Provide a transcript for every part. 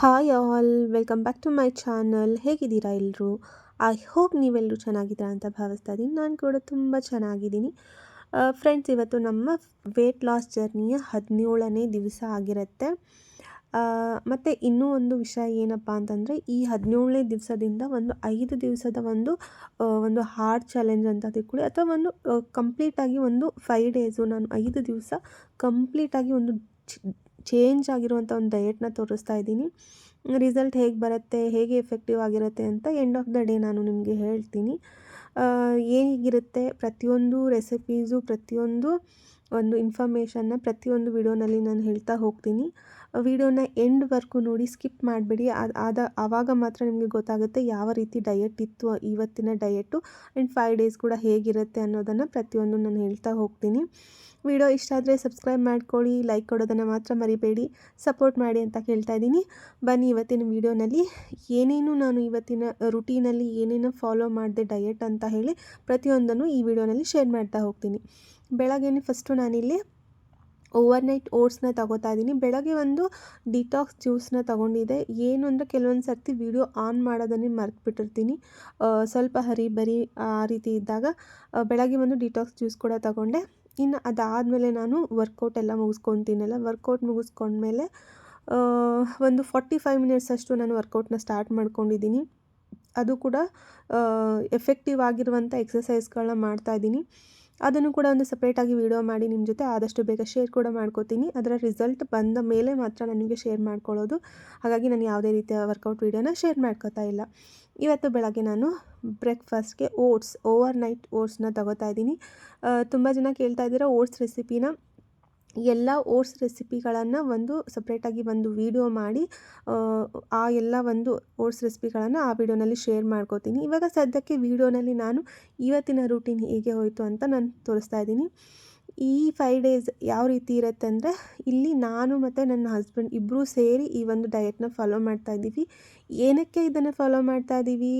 Hi all, welcome back to my channel. ಹೇಗಿದ್ದೀರಾ ಎಲ್ಲರೂ I hope ನೀವೆಲ್ಲರೂ ಚೆನ್ನಾಗಿದ್ದೀರಾ ಅಂತ ಭಾವಿಸ್ತಾ ಇದ್ದೀನಿ. ನಾನು ಕೂಡ ತುಂಬ ಚೆನ್ನಾಗಿದ್ದೀನಿ. ಫ್ರೆಂಡ್ಸ್, ಇವತ್ತು ನಮ್ಮ ವೇಟ್ ಲಾಸ್ ಜರ್ನಿಯ ಹದಿನೇಳನೇ ದಿವಸ ಆಗಿರುತ್ತೆ. ಮತ್ತು ಇನ್ನೂ ಒಂದು ವಿಷಯ ಏನಪ್ಪ ಅಂತಂದರೆ, ಈ ಹದಿನೇಳನೇ ದಿವಸದಿಂದ ಒಂದು ಐದು ದಿವಸದ ಒಂದು ಒಂದು ಹಾರ್ಡ್ ಚಾಲೆಂಜ್ ಅಂತ ತಿಳ್ಕೊಳ್ಳಿ. ಅಥವಾ ಒಂದು ಕಂಪ್ಲೀಟಾಗಿ ಒಂದು ಫೈವ್ ಡೇಸು ನಾನು ಐದು ದಿವಸ ಕಂಪ್ಲೀಟಾಗಿ ಒಂದು ಚೇಂಜ್ ಆಗಿರುವಂಥ ಒಂದು ಡಯೆಟ್ನ ತೋರಿಸ್ತಾ ಇದ್ದೀನಿ. ರಿಸಲ್ಟ್ ಹೇಗೆ ಬರುತ್ತೆ, ಹೇಗೆ ಎಫೆಕ್ಟಿವ್ ಆಗಿರುತ್ತೆ ಅಂತ ಎಂಡ್ ಆಫ್ ದ ಡೇ ನಾನು ನಿಮಗೆ ಹೇಳ್ತೀನಿ. ಹೇಗಿರುತ್ತೆ ಪ್ರತಿಯೊಂದು ರೆಸಿಪೀಸು ಪ್ರತಿಯೊಂದು ಒಂದು ಇನ್ಫಾರ್ಮೇಷನ್ನ ಪ್ರತಿಯೊಂದು ವಿಡಿಯೋನಲ್ಲಿ ನಾನು ಹೇಳ್ತಾ ಹೋಗ್ತೀನಿ. ವಿಡಿಯೋನ ಎಂಡ್ ವರ್ಕು ನೋಡಿ ಸ್ಕಿಪ್ ಮಾಡಬೇಡಿ. ಆದ, ಆವಾಗ ಮಾತ್ರ ನಿಮಗೆ ಗೊತ್ತಾಗುತ್ತೆ ಯಾವ ರೀತಿ ಡಯಟ್ ಇತ್ತು, ಇವತ್ತಿನ ಡಯೆಟ್ಟು ಆ್ಯಂಡ್ ಫೈವ್ ಡೇಸ್ ಕೂಡ ಹೇಗಿರುತ್ತೆ ಅನ್ನೋದನ್ನು ಪ್ರತಿಯೊಂದು ನಾನು ಹೇಳ್ತಾ ಹೋಗ್ತೀನಿ. ವಿಡಿಯೋ ಇಷ್ಟ ಆದರೆ ಸಬ್ಸ್ಕ್ರೈಬ್ ಮಾಡ್ಕೊಳ್ಳಿ ಲೈಕ್ ಕೊಡೋದನ್ನು ಮಾತ್ರ ಮರಿಬೇಡಿ ಸಪೋರ್ಟ್ ಮಾಡಿ ಅಂತ ಕೇಳ್ತಾ ಇದ್ದೀನಿ. ಬನ್ನಿ ಇವತ್ತಿನ ವಿಡಿಯೋನಲ್ಲಿ ಏನೇನು ನಾನು ಇವತ್ತಿನ ರುಟೀನಲ್ಲಿ ಏನೇನು ಫಾಲೋ ಮಾಡಿದೆ ಡಯೆಟ್ ಅಂತ ಹೇಳಿ ಪ್ರತಿಯೊಂದನ್ನು ಈ ವಿಡಿಯೋನಲ್ಲಿ ಶೇರ್ ಮಾಡ್ತಾ ಹೋಗ್ತೀನಿ. ಬೆಳಗ್ಗೆನೇ ಫಸ್ಟು ನಾನಿಲ್ಲಿ ಓವರ್ನೈಟ್ ಓಟ್ಸ್ನ ತಗೋತಾ ಇದ್ದೀನಿ. ಬೆಳಗ್ಗೆ ಒಂದು ಡಿಟಾಕ್ಸ್ ಜ್ಯೂಸ್ನ ತಗೊಂಡಿದ್ದೆ. ಏನು ಅಂದರೆ ಕೆಲವೊಂದು ಸರ್ತಿ ವೀಡಿಯೋ ಆನ್ ಮಾಡೋದನ್ನೇ ಮರ್ತ್ಬಿಟ್ಟಿರ್ತೀನಿ. ಸ್ವಲ್ಪ ಹರಿ ಬರಿ ಆ ರೀತಿ ಇದ್ದಾಗ ಬೆಳಗ್ಗೆ ಒಂದು ಡಿಟಾಕ್ಸ್ ಜ್ಯೂಸ್ ಕೂಡ ತಗೊಂಡೆ. ಇನ್ನು ಅದಾದಮೇಲೆ ನಾನು ವರ್ಕೌಟ್ ಎಲ್ಲ ಮುಗಿಸ್ಕೊತೀನಲ್ಲ ವರ್ಕೌಟ್ ಮುಗಿಸ್ಕೊಂಡ್ಮೇಲೆ ಒಂದು ಫಾರ್ಟಿ ಫೈವ್ ಮಿನಿಟ್ಸ್ ಅಷ್ಟು ನಾನು ವರ್ಕೌಟ್ನ ಸ್ಟಾರ್ಟ್ ಮಾಡ್ಕೊಂಡಿದ್ದೀನಿ. ಅದು ಕೂಡ ಎಫೆಕ್ಟಿವ್ ಆಗಿರುವಂಥ ಎಕ್ಸಸೈಸ್ಗಳನ್ನ ಮಾಡ್ತಾ ಇದ್ದೀನಿ. ಅದನ್ನು ಕೂಡ ಒಂದು ಸಪ್ರೇಟಾಗಿ ವಿಡಿಯೋ ಮಾಡಿ ನಿಮ್ಮ ಜೊತೆ ಆದಷ್ಟು ಬೇಗ ಶೇರ್ ಕೂಡ ಮಾಡ್ಕೋತೀನಿ. ಅದರ ರಿಸಲ್ಟ್ ಬಂದ ಮೇಲೆ ಮಾತ್ರ ನನಗೆ ಶೇರ್ ಮಾಡ್ಕೊಳ್ಳೋದು. ಹಾಗಾಗಿ ನಾನು ಯಾವುದೇ ರೀತಿಯ ವರ್ಕೌಟ್ ವೀಡಿಯೋನ ಶೇರ್ ಮಾಡ್ಕೋತಾ ಇಲ್ಲ. ಇವತ್ತು ಬೆಳಗ್ಗೆ ನಾನು ಬ್ರೇಕ್ಫಾಸ್ಟ್ಗೆ ಓಟ್ಸ್ ಓವರ್ ನೈಟ್ ಓಟ್ಸ್ನ ತಗೋತಾ ಇದ್ದೀನಿ. ತುಂಬ ಜನ ಕೇಳ್ತಾ ಇದ್ದೀರಾ ಓಟ್ಸ್ ರೆಸಿಪಿನ. ಎಲ್ಲ ಓಟ್ಸ್ ರೆಸಿಪಿಗಳನ್ನು ಒಂದು ಸಪ್ರೇಟಾಗಿ ಒಂದು ವಿಡಿಯೋ ಮಾಡಿ ಆ, ಎಲ್ಲ ಒಂದು ಓಟ್ಸ್ ರೆಸಿಪಿಗಳನ್ನು ಆ ವಿಡಿಯೋನಲ್ಲಿ ಶೇರ್ ಮಾಡ್ಕೋತೀನಿ. ಇವಾಗ ಸದ್ಯಕ್ಕೆ ವಿಡಿಯೋನಲ್ಲಿ ನಾನು ಇವತ್ತಿನ ರೂಟೀನ್ ಹೇಗೆ ಹೋಯಿತು ಅಂತ ನಾನು ತೋರಿಸ್ತಾ ಇದ್ದೀನಿ. ಈ ಫೈವ್ ಡೇಸ್ ಯಾವ ರೀತಿ ಇರುತ್ತೆ ಅಂದರೆ ಇಲ್ಲಿ ನಾನು ಮತ್ತು ನನ್ನ ಹಸ್ಬೆಂಡ್ ಇಬ್ಬರೂ ಸೇರಿ ಈ ಒಂದು ಡಯೆಟ್ನ ಫಾಲೋ ಮಾಡ್ತಾ ಇದ್ದೀವಿ. ಏನಕ್ಕೆ ಇದನ್ನು ಫಾಲೋ ಮಾಡ್ತಾ ಇದ್ದೀವಿ?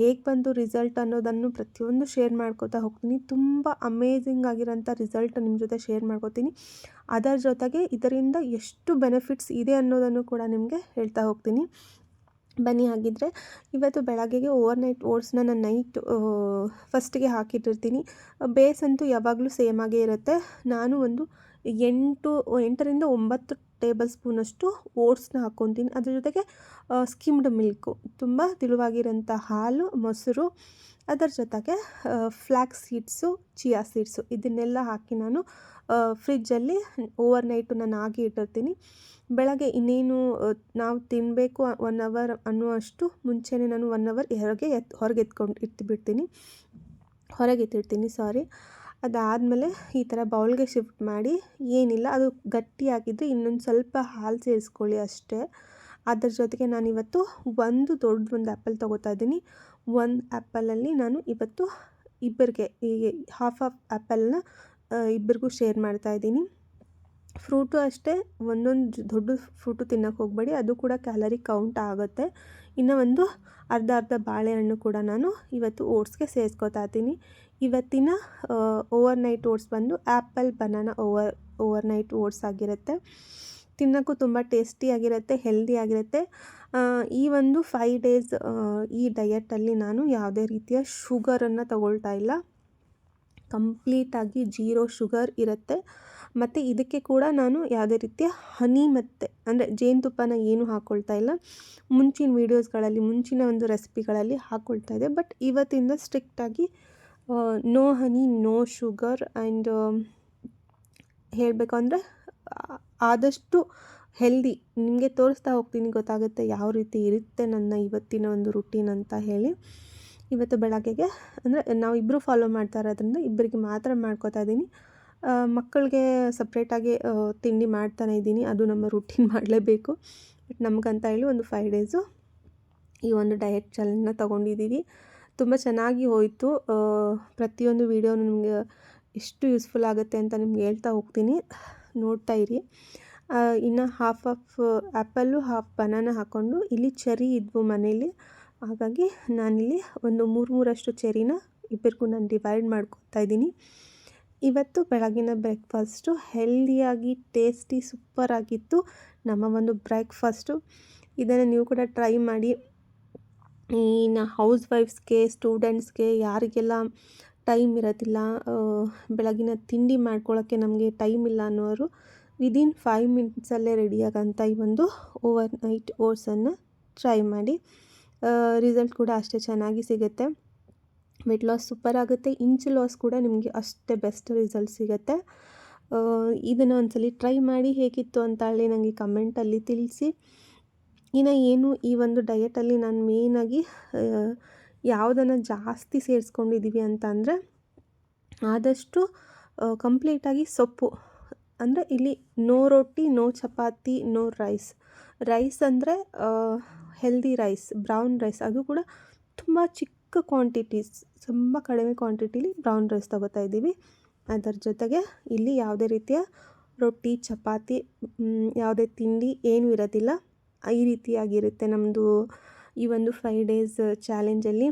ಹೇಗೆ ಬಂತು ರಿಸಲ್ಟ್ ಅನ್ನೋದನ್ನು ಪ್ರತಿಯೊಂದು ಶೇರ್ ಮಾಡ್ಕೋತಾ ಹೋಗ್ತೀನಿ. ತುಂಬ ಅಮೇಝಿಂಗ್ ಆಗಿರೋಂಥ ರಿಸಲ್ಟ್ ನಿಮ್ಮ ಜೊತೆ ಶೇರ್ ಮಾಡ್ಕೋತೀನಿ. ಅದರ ಜೊತೆಗೆ ಇದರಿಂದ ಎಷ್ಟು ಬೆನಿಫಿಟ್ಸ್ ಇದೆ ಅನ್ನೋದನ್ನು ಕೂಡ ನಿಮಗೆ ಹೇಳ್ತಾ ಹೋಗ್ತೀನಿ. ಬನ್ನಿ ಹಾಗಿದ್ರೆ ಇವತ್ತು ಬೆಳಗ್ಗೆಗೆ ಓವರ್ ನೈಟ್ ಓಟ್ಸ್ನ ನಾನು ನೈಟ್ ಫಸ್ಟಿಗೆ ಹಾಕಿಟ್ಟಿರ್ತೀನಿ. ಬೇಸ್ ಅಂತೂ ಯಾವಾಗಲೂ ಸೇಮ್ ಆಗೇ ಇರುತ್ತೆ. ನಾನು ಒಂದು ಎಂಟು, ಎಂಟರಿಂದ ಒಂಬತ್ತು ಟೇಬಲ್ ಸ್ಪೂನಷ್ಟು ಓಟ್ಸ್ನ ಹಾಕ್ಕೊತೀನಿ. ಅದ್ರ ಜೊತೆಗೆ ಸ್ಕಿಮ್ಡ್ ಮಿಲ್ಕು ತುಂಬ ತಿಳುವಾಗಿರೋಂಥ ಹಾಲು, ಮೊಸರು, ಅದರ ಜೊತೆಗೆ ಫ್ಲ್ಯಾಕ್ಸ್ ಸೀಡ್ಸು ಚಿಯಾ ಸೀಡ್ಸು ಇದನ್ನೆಲ್ಲ ಹಾಕಿ ನಾನು ಫ್ರಿಜ್ಜಲ್ಲಿ ಓವರ್ ನೈಟು ನಾನು ಹಾಕಿ ಇಟ್ಟಿರ್ತೀನಿ. ಬೆಳಗ್ಗೆ ಇನ್ನೇನು ನಾವು ತಿನ್ನಬೇಕು ಒನ್ ಅವರ್ ಅನ್ನುವಷ್ಟು ಮುಂಚೆನೇ ನಾನು ಒನ್ ಅವರ್ ಹೊರಗೆ ಎತ್, ಹೊರಗೆ ಎತ್ಕೊಂಡು ಇಟ್ಬಿಡ್ತೀನಿ. ಹೊರಗೆ ಎತ್ತಿಡ್ತೀನಿ ಸಾರಿ ಅದಾದಮೇಲೆ ಈ ಥರ ಬೌಲ್ಗೆ ಶಿಫ್ಟ್ ಮಾಡಿ, ಏನಿಲ್ಲ, ಅದು ಗಟ್ಟಿಯಾಗಿದ್ದರೆ ಇನ್ನೊಂದು ಸ್ವಲ್ಪ ಹಾಲು ಸೇರಿಸ್ಕೊಳ್ಳಿ ಅಷ್ಟೇ. ಅದರ ಜೊತೆಗೆ ನಾನು ಇವತ್ತು ಒಂದು ದೊಡ್ಡ ಒಂದು ಆ್ಯಪಲ್ ತೊಗೋತಾ ಇದ್ದೀನಿ. ಒಂದು ಆ್ಯಪಲಲ್ಲಿ ನಾನು ಇವತ್ತು ಇಬ್ಬರಿಗೆ, ಈ ಹಾಫ್ ಆಫ್ ಆ್ಯಪಲ್ನ ಇಬ್ಬರಿಗೂ ಶೇರ್ ಮಾಡ್ತಾ ಇದ್ದೀನಿ. ಫ್ರೂಟು ಅಷ್ಟೇ, ಒಂದೊಂದು ದೊಡ್ಡ ಫ್ರೂಟು ತಿನ್ನೋಕೆ ಹೋಗಬೇಡಿ. ಅದು ಕೂಡ ಕ್ಯಾಲರಿ ಕೌಂಟ್ ಆಗುತ್ತೆ. ಇನ್ನು ಒಂದು ಅರ್ಧ ಅರ್ಧ ಬಾಳೆಹಣ್ಣು ಕೂಡ ನಾನು ಇವತ್ತು ಓಟ್ಸ್ಗೆ ಸೇರಿಸ್ಕೊತಾ ಇದ್ದೀನಿ. ಇವತ್ತಿನ ಓವರ್ ನೈಟ್ ಓಟ್ಸ್ ಬಂದು apple banana over overnight oats ಆಗಿರುತ್ತೆ. ತಿನ್ನೋಕ್ಕೂ ತುಂಬ ಟೇಸ್ಟಿಯಾಗಿರುತ್ತೆ ಹೆಲ್ದಿಯಾಗಿರುತ್ತೆ ಈ ಒಂದು ಫೈವ್ ಡೇಸ್ ಈ ಡಯಟಲ್ಲಿ ನಾನು ಯಾವುದೇ ರೀತಿಯ ಶುಗರನ್ನು ತಗೊಳ್ತಾ ಇಲ್ಲ. ಕಂಪ್ಲೀಟಾಗಿ ಜೀರೋ ಶುಗರ್ ಇರುತ್ತೆ. ಮತ್ತು ಇದಕ್ಕೆ ಕೂಡ ನಾನು ಯಾವುದೇ ರೀತಿಯ ಹನಿ ಮತ್ತು, ಅಂದರೆ ಜೇನುತುಪ್ಪನ ಏನು ಹಾಕ್ಕೊಳ್ತಾ ಇಲ್ಲ. ಮುಂಚಿನ ವೀಡಿಯೋಸ್ಗಳಲ್ಲಿ, ಮುಂಚಿನ ಒಂದು ರೆಸಿಪಿಗಳಲ್ಲಿ ಹಾಕ್ಕೊಳ್ತಾ ಇದೆ ಬಟ್ ಇವತ್ತಿಂದ ಸ್ಟ್ರಿಕ್ಟಾಗಿ no honey, no sugar and ಹೇಳಬೇಕು ಅಂದರೆ, ಆದಷ್ಟು ಹೆಲ್ದಿ. ನಿಮಗೆ ತೋರಿಸ್ತಾ ಹೋಗ್ತೀನಿ, ಗೊತ್ತಾಗುತ್ತೆ ಯಾವ ರೀತಿ ಇರುತ್ತೆ ನನ್ನ ಇವತ್ತಿನ ಒಂದು ರುಟೀನ್ ಅಂತ ಹೇಳಿ. ಇವತ್ತು ಬೆಳಗ್ಗೆಗೆ, ಅಂದರೆ ನಾವು ಇಬ್ಬರು ಫಾಲೋ ಮಾಡ್ತಾ ಇರೋದ್ರಿಂದ ಇಬ್ಬರಿಗೆ ಮಾತ್ರ ಮಾಡ್ಕೋತಾ ಇದ್ದೀನಿ. ಮಕ್ಕಳಿಗೆ ಸಪ್ರೇಟಾಗಿ ತಿಂಡಿ ಮಾಡ್ತಾನೆ ಇದ್ದೀನಿ. ಅದು ನಮ್ಮ ರುಟೀನ್ ಮಾಡಲೇಬೇಕು. ಬಟ್ ನಮಗಂತ ಹೇಳಿ ಒಂದು ಫೈವ್ ಡೇಸು ಈ ಒಂದು ಡಯಟ್ ಚಾಲೆಂಜ್ನ ತೊಗೊಂಡಿದ್ದೀವಿ. ತುಂಬ ಚೆನ್ನಾಗಿ ಹೋಯಿತು. ಪ್ರತಿಯೊಂದು ವೀಡಿಯೋ ನಿಮಗೆ ಎಷ್ಟು ಯೂಸ್ಫುಲ್ ಆಗುತ್ತೆ ಅಂತ ನಿಮ್ಗೆ ಹೇಳ್ತಾ ಹೋಗ್ತೀನಿ. ನೋಡ್ತಾ ಇರಿ. ಇನ್ನು half of apple half banana ಹಾಕ್ಕೊಂಡು ಇಲ್ಲಿ ಚರಿ ಇದ್ವು ಮನೇಲಿ. ಹಾಗಾಗಿ ನಾನಿಲ್ಲಿ ಒಂದು ಮೂರು ಮೂರಷ್ಟು ಚೆರಿನ ಇಬ್ಬರಿಗೂ ನಾನು ಡಿವೈಡ್ ಮಾಡ್ಕೊತಾ ಇದ್ದೀನಿ. ಇವತ್ತು ಬೆಳಗಿನ ಬ್ರೇಕ್ಫಾಸ್ಟು ಹೆಲ್ದಿಯಾಗಿ, ಟೇಸ್ಟಿ, ಸೂಪರಾಗಿತ್ತು ನಮ್ಮ ಒಂದು ಬ್ರೇಕ್ಫಾಸ್ಟು. ಇದನ್ನು ನೀವು ಕೂಡ ಟ್ರೈ ಮಾಡಿ. ಇನ್ನು ಹೌಸ್ ವೈಫ್ಸ್ಗೆ ಸ್ಟೂಡೆಂಟ್ಸ್ಗೆ ಯಾರಿಗೆಲ್ಲ ಟೈಮ್ ಇರೋದಿಲ್ಲ ಬೆಳಗಿನ ತಿಂಡಿ ಮಾಡ್ಕೊಳ್ಳೋಕ್ಕೆ ನಮಗೆ ಟೈಮ್ ಇಲ್ಲ ಅನ್ನೋರು ವಿದಿನ್ ಫೈವ್ ಮಿನಿಟ್ಸಲ್ಲೇ ರೆಡಿಯಾಗೋಂಥ ಈ ಒಂದು ಓವರ್ ನೈಟ್ ಓಟ್ಸನ್ನು ಟ್ರೈ ಮಾಡಿ. ರಿಸಲ್ಟ್ ಕೂಡ ಅಷ್ಟೇ ಚೆನ್ನಾಗಿ ಸಿಗುತ್ತೆ. ವೆಯ್ಟ್ ಲಾಸ್ ಸೂಪರ್ ಆಗುತ್ತೆ. ಇಂಚ್ ಲಾಸ್ ಕೂಡ ನಿಮಗೆ ಅಷ್ಟೇ ಬೆಸ್ಟ್ ರಿಸಲ್ಟ್ ಸಿಗುತ್ತೆ. ಇದನ್ನು ಒಂದ್ಸಲಿ ಟ್ರೈ ಮಾಡಿ ಹೇಗಿತ್ತು ಅಂತ ಹೇಳಿ ನನಗೆ ಕಮೆಂಟಲ್ಲಿ ತಿಳಿಸಿ. ಇನ್ನು ಏನು ಈ ಒಂದು ಡಯಟಲ್ಲಿ ನಾನು ಮೇಯ್ನಾಗಿ ಯಾವುದನ್ನು ಜಾಸ್ತಿ ಸೇರಿಸ್ಕೊಂಡಿದ್ದೀವಿ ಅಂತ ಅಂದರೆ, ಆದಷ್ಟು ಕಂಪ್ಲೀಟಾಗಿ ಸೊಪ್ಪು. ಅಂದರೆ ಇಲ್ಲಿ no roti no chapati no rice rice ಅಂದರೆ ಹೆಲ್ದಿ ರೈಸ್ ಬ್ರೌನ್ ರೈಸ್ ಅದು ಕೂಡ ತುಂಬ ಚಿಕ್ಕ ಕ್ವಾಂಟಿಟೀಸ್ ತುಂಬ ಕಡಿಮೆ ಕ್ವಾಂಟಿಟೀಲಿ ಬ್ರೌನ್ ರೈಸ್ ತೊಗೋತಾ ಇದ್ದೀವಿ. ಅದರ ಜೊತೆಗೆ ಇಲ್ಲಿ ಯಾವುದೇ ರೀತಿಯ ರೊಟ್ಟಿ, ಚಪಾತಿ ಯಾವುದೇ ತಿಂಡಿ ಏನೂ ಇರೋದಿಲ್ಲ. ಈ ರೀತಿಯಾಗಿರುತ್ತೆ ನಮ್ಮದು ಈ ಒಂದು ಫೈವ್ ಡೇಸ್ ಚಾಲೆಂಜಲ್ಲಿ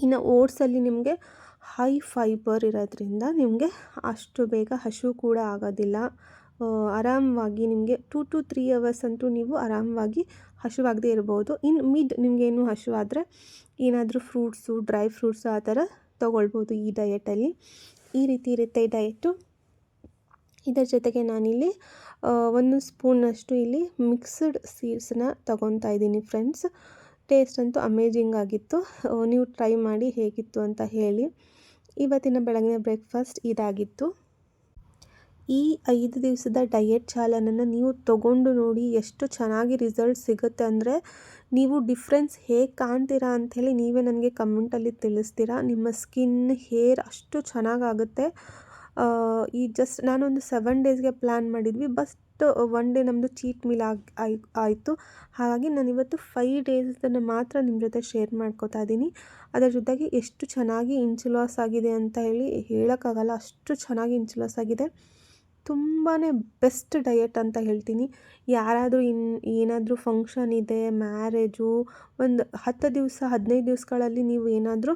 ಇನ್ನು ಓಟ್ಸಲ್ಲಿ ನಿಮಗೆ ಹೈ ಫೈಬರ್ ಇರೋದ್ರಿಂದ ನಿಮಗೆ ಅಷ್ಟು ಬೇಗ ಹಸಿವು ಕೂಡ ಆಗೋದಿಲ್ಲ. ಆರಾಮವಾಗಿ ನಿಮಗೆ ಟೂ ಟು ತ್ರೀ ಅವರ್ಸ್ ಅಂತೂ ನೀವು ಆರಾಮವಾಗಿ ಹಸಿವಾಗದೇ ಇರ್ಬೋದು. ಇನ್ನು ಮಿಡ್ ನಿಮಗೇನು ಹಸಿವಾದರೆ ಏನಾದರೂ ಫ್ರೂಟ್ಸು ಡ್ರೈ ಫ್ರೂಟ್ಸು ಆ ಥರ ತೊಗೊಳ್ಬೋದು ಈ ಡಯೆಟಲ್ಲಿ ಈ ರೀತಿ ಇರುತ್ತೆ ಈ ಡಯಟು ಇದರ ಜೊತೆಗೆ ನಾನಿಲ್ಲಿ ಒಂದು ಸ್ಪೂನಷ್ಟು ಇಲ್ಲಿ ಮಿಕ್ಸ್ಡ್ ಸೀಡ್ಸನ್ನ ತೊಗೊತಾ ಇದ್ದೀನಿ ಫ್ರೆಂಡ್ಸ್ ಟೇಸ್ಟ್ ಅಂತೂ ಅಮೇಜಿಂಗ್ ಆಗಿತ್ತು. ನೀವು ಟ್ರೈ ಮಾಡಿ ಹೇಗಿತ್ತು ಅಂತ ಹೇಳಿ. ಇವತ್ತಿನ ಬೆಳಗಿನ ಬ್ರೇಕ್ಫಾಸ್ಟ್ ಇದಾಗಿತ್ತು. ಈ ಐದು ದಿವಸದ ಡಯೆಟ್ ಚಾಲನನ್ನು ನೀವು ತಗೊಂಡು ನೋಡಿ ಎಷ್ಟು ಚೆನ್ನಾಗಿ ರಿಸಲ್ಟ್ ಸಿಗುತ್ತೆ ಅಂದರೆ ನೀವು ಡಿಫ್ರೆನ್ಸ್ ಹೇಗೆ ಕಾಣ್ತೀರಾ ಅಂಥೇಳಿ ನೀವೇ ನನಗೆ ಕಮೆಂಟಲ್ಲಿ ತಿಳಿಸ್ತೀರಾ. ನಿಮ್ಮ ಸ್ಕಿನ್ ಹೇರ್ ಅಷ್ಟು ಚೆನ್ನಾಗಾಗುತ್ತೆ. ಈ ಜಸ್ಟ್ ನಾನೊಂದು ಸೆವೆನ್ ಡೇಸ್ಗೆ ಪ್ಲ್ಯಾನ್ ಮಾಡಿದ್ವಿ. ಬಸ್ಟ್ ಒನ್ ಡೇ ನಮ್ಮದು ಚೀಟ್ ಮೀಲ್ ಆಗಿ ಆಯಿತು. ಹಾಗಾಗಿ ನಾನು ಇವತ್ತು ಫೈವ್ ಡೇಸನ್ನು ಮಾತ್ರ ನಿಮ್ಮ ಜೊತೆ ಶೇರ್ ಮಾಡ್ಕೋತಾ ಇದ್ದೀನಿ ಅದರ ಜೊತೆಗೆ ಎಷ್ಟು ಚೆನ್ನಾಗಿ ಇಂಚು ಲಾಸ್ ಆಗಿದೆ ಅಂತ ಹೇಳಿ ಹೇಳೋಕ್ಕಾಗಲ್ಲ. ಅಷ್ಟು ಚೆನ್ನಾಗಿ ಇಂಚು ಲಾಸ್ ಆಗಿದೆ. ತುಂಬಾ ಬೆಸ್ಟ್ ಡಯಟ್ ಅಂತ ಹೇಳ್ತೀನಿ. ಯಾರಾದರೂ ಇನ್, ಏನಾದರೂ ಫಂಕ್ಷನ್ ಇದೆ ಮ್ಯಾರೇಜು ಒಂದು ಹತ್ತು ದಿವಸ, ಹದಿನೈದು ದಿವಸಗಳಲ್ಲಿ ನೀವು ಏನಾದರೂ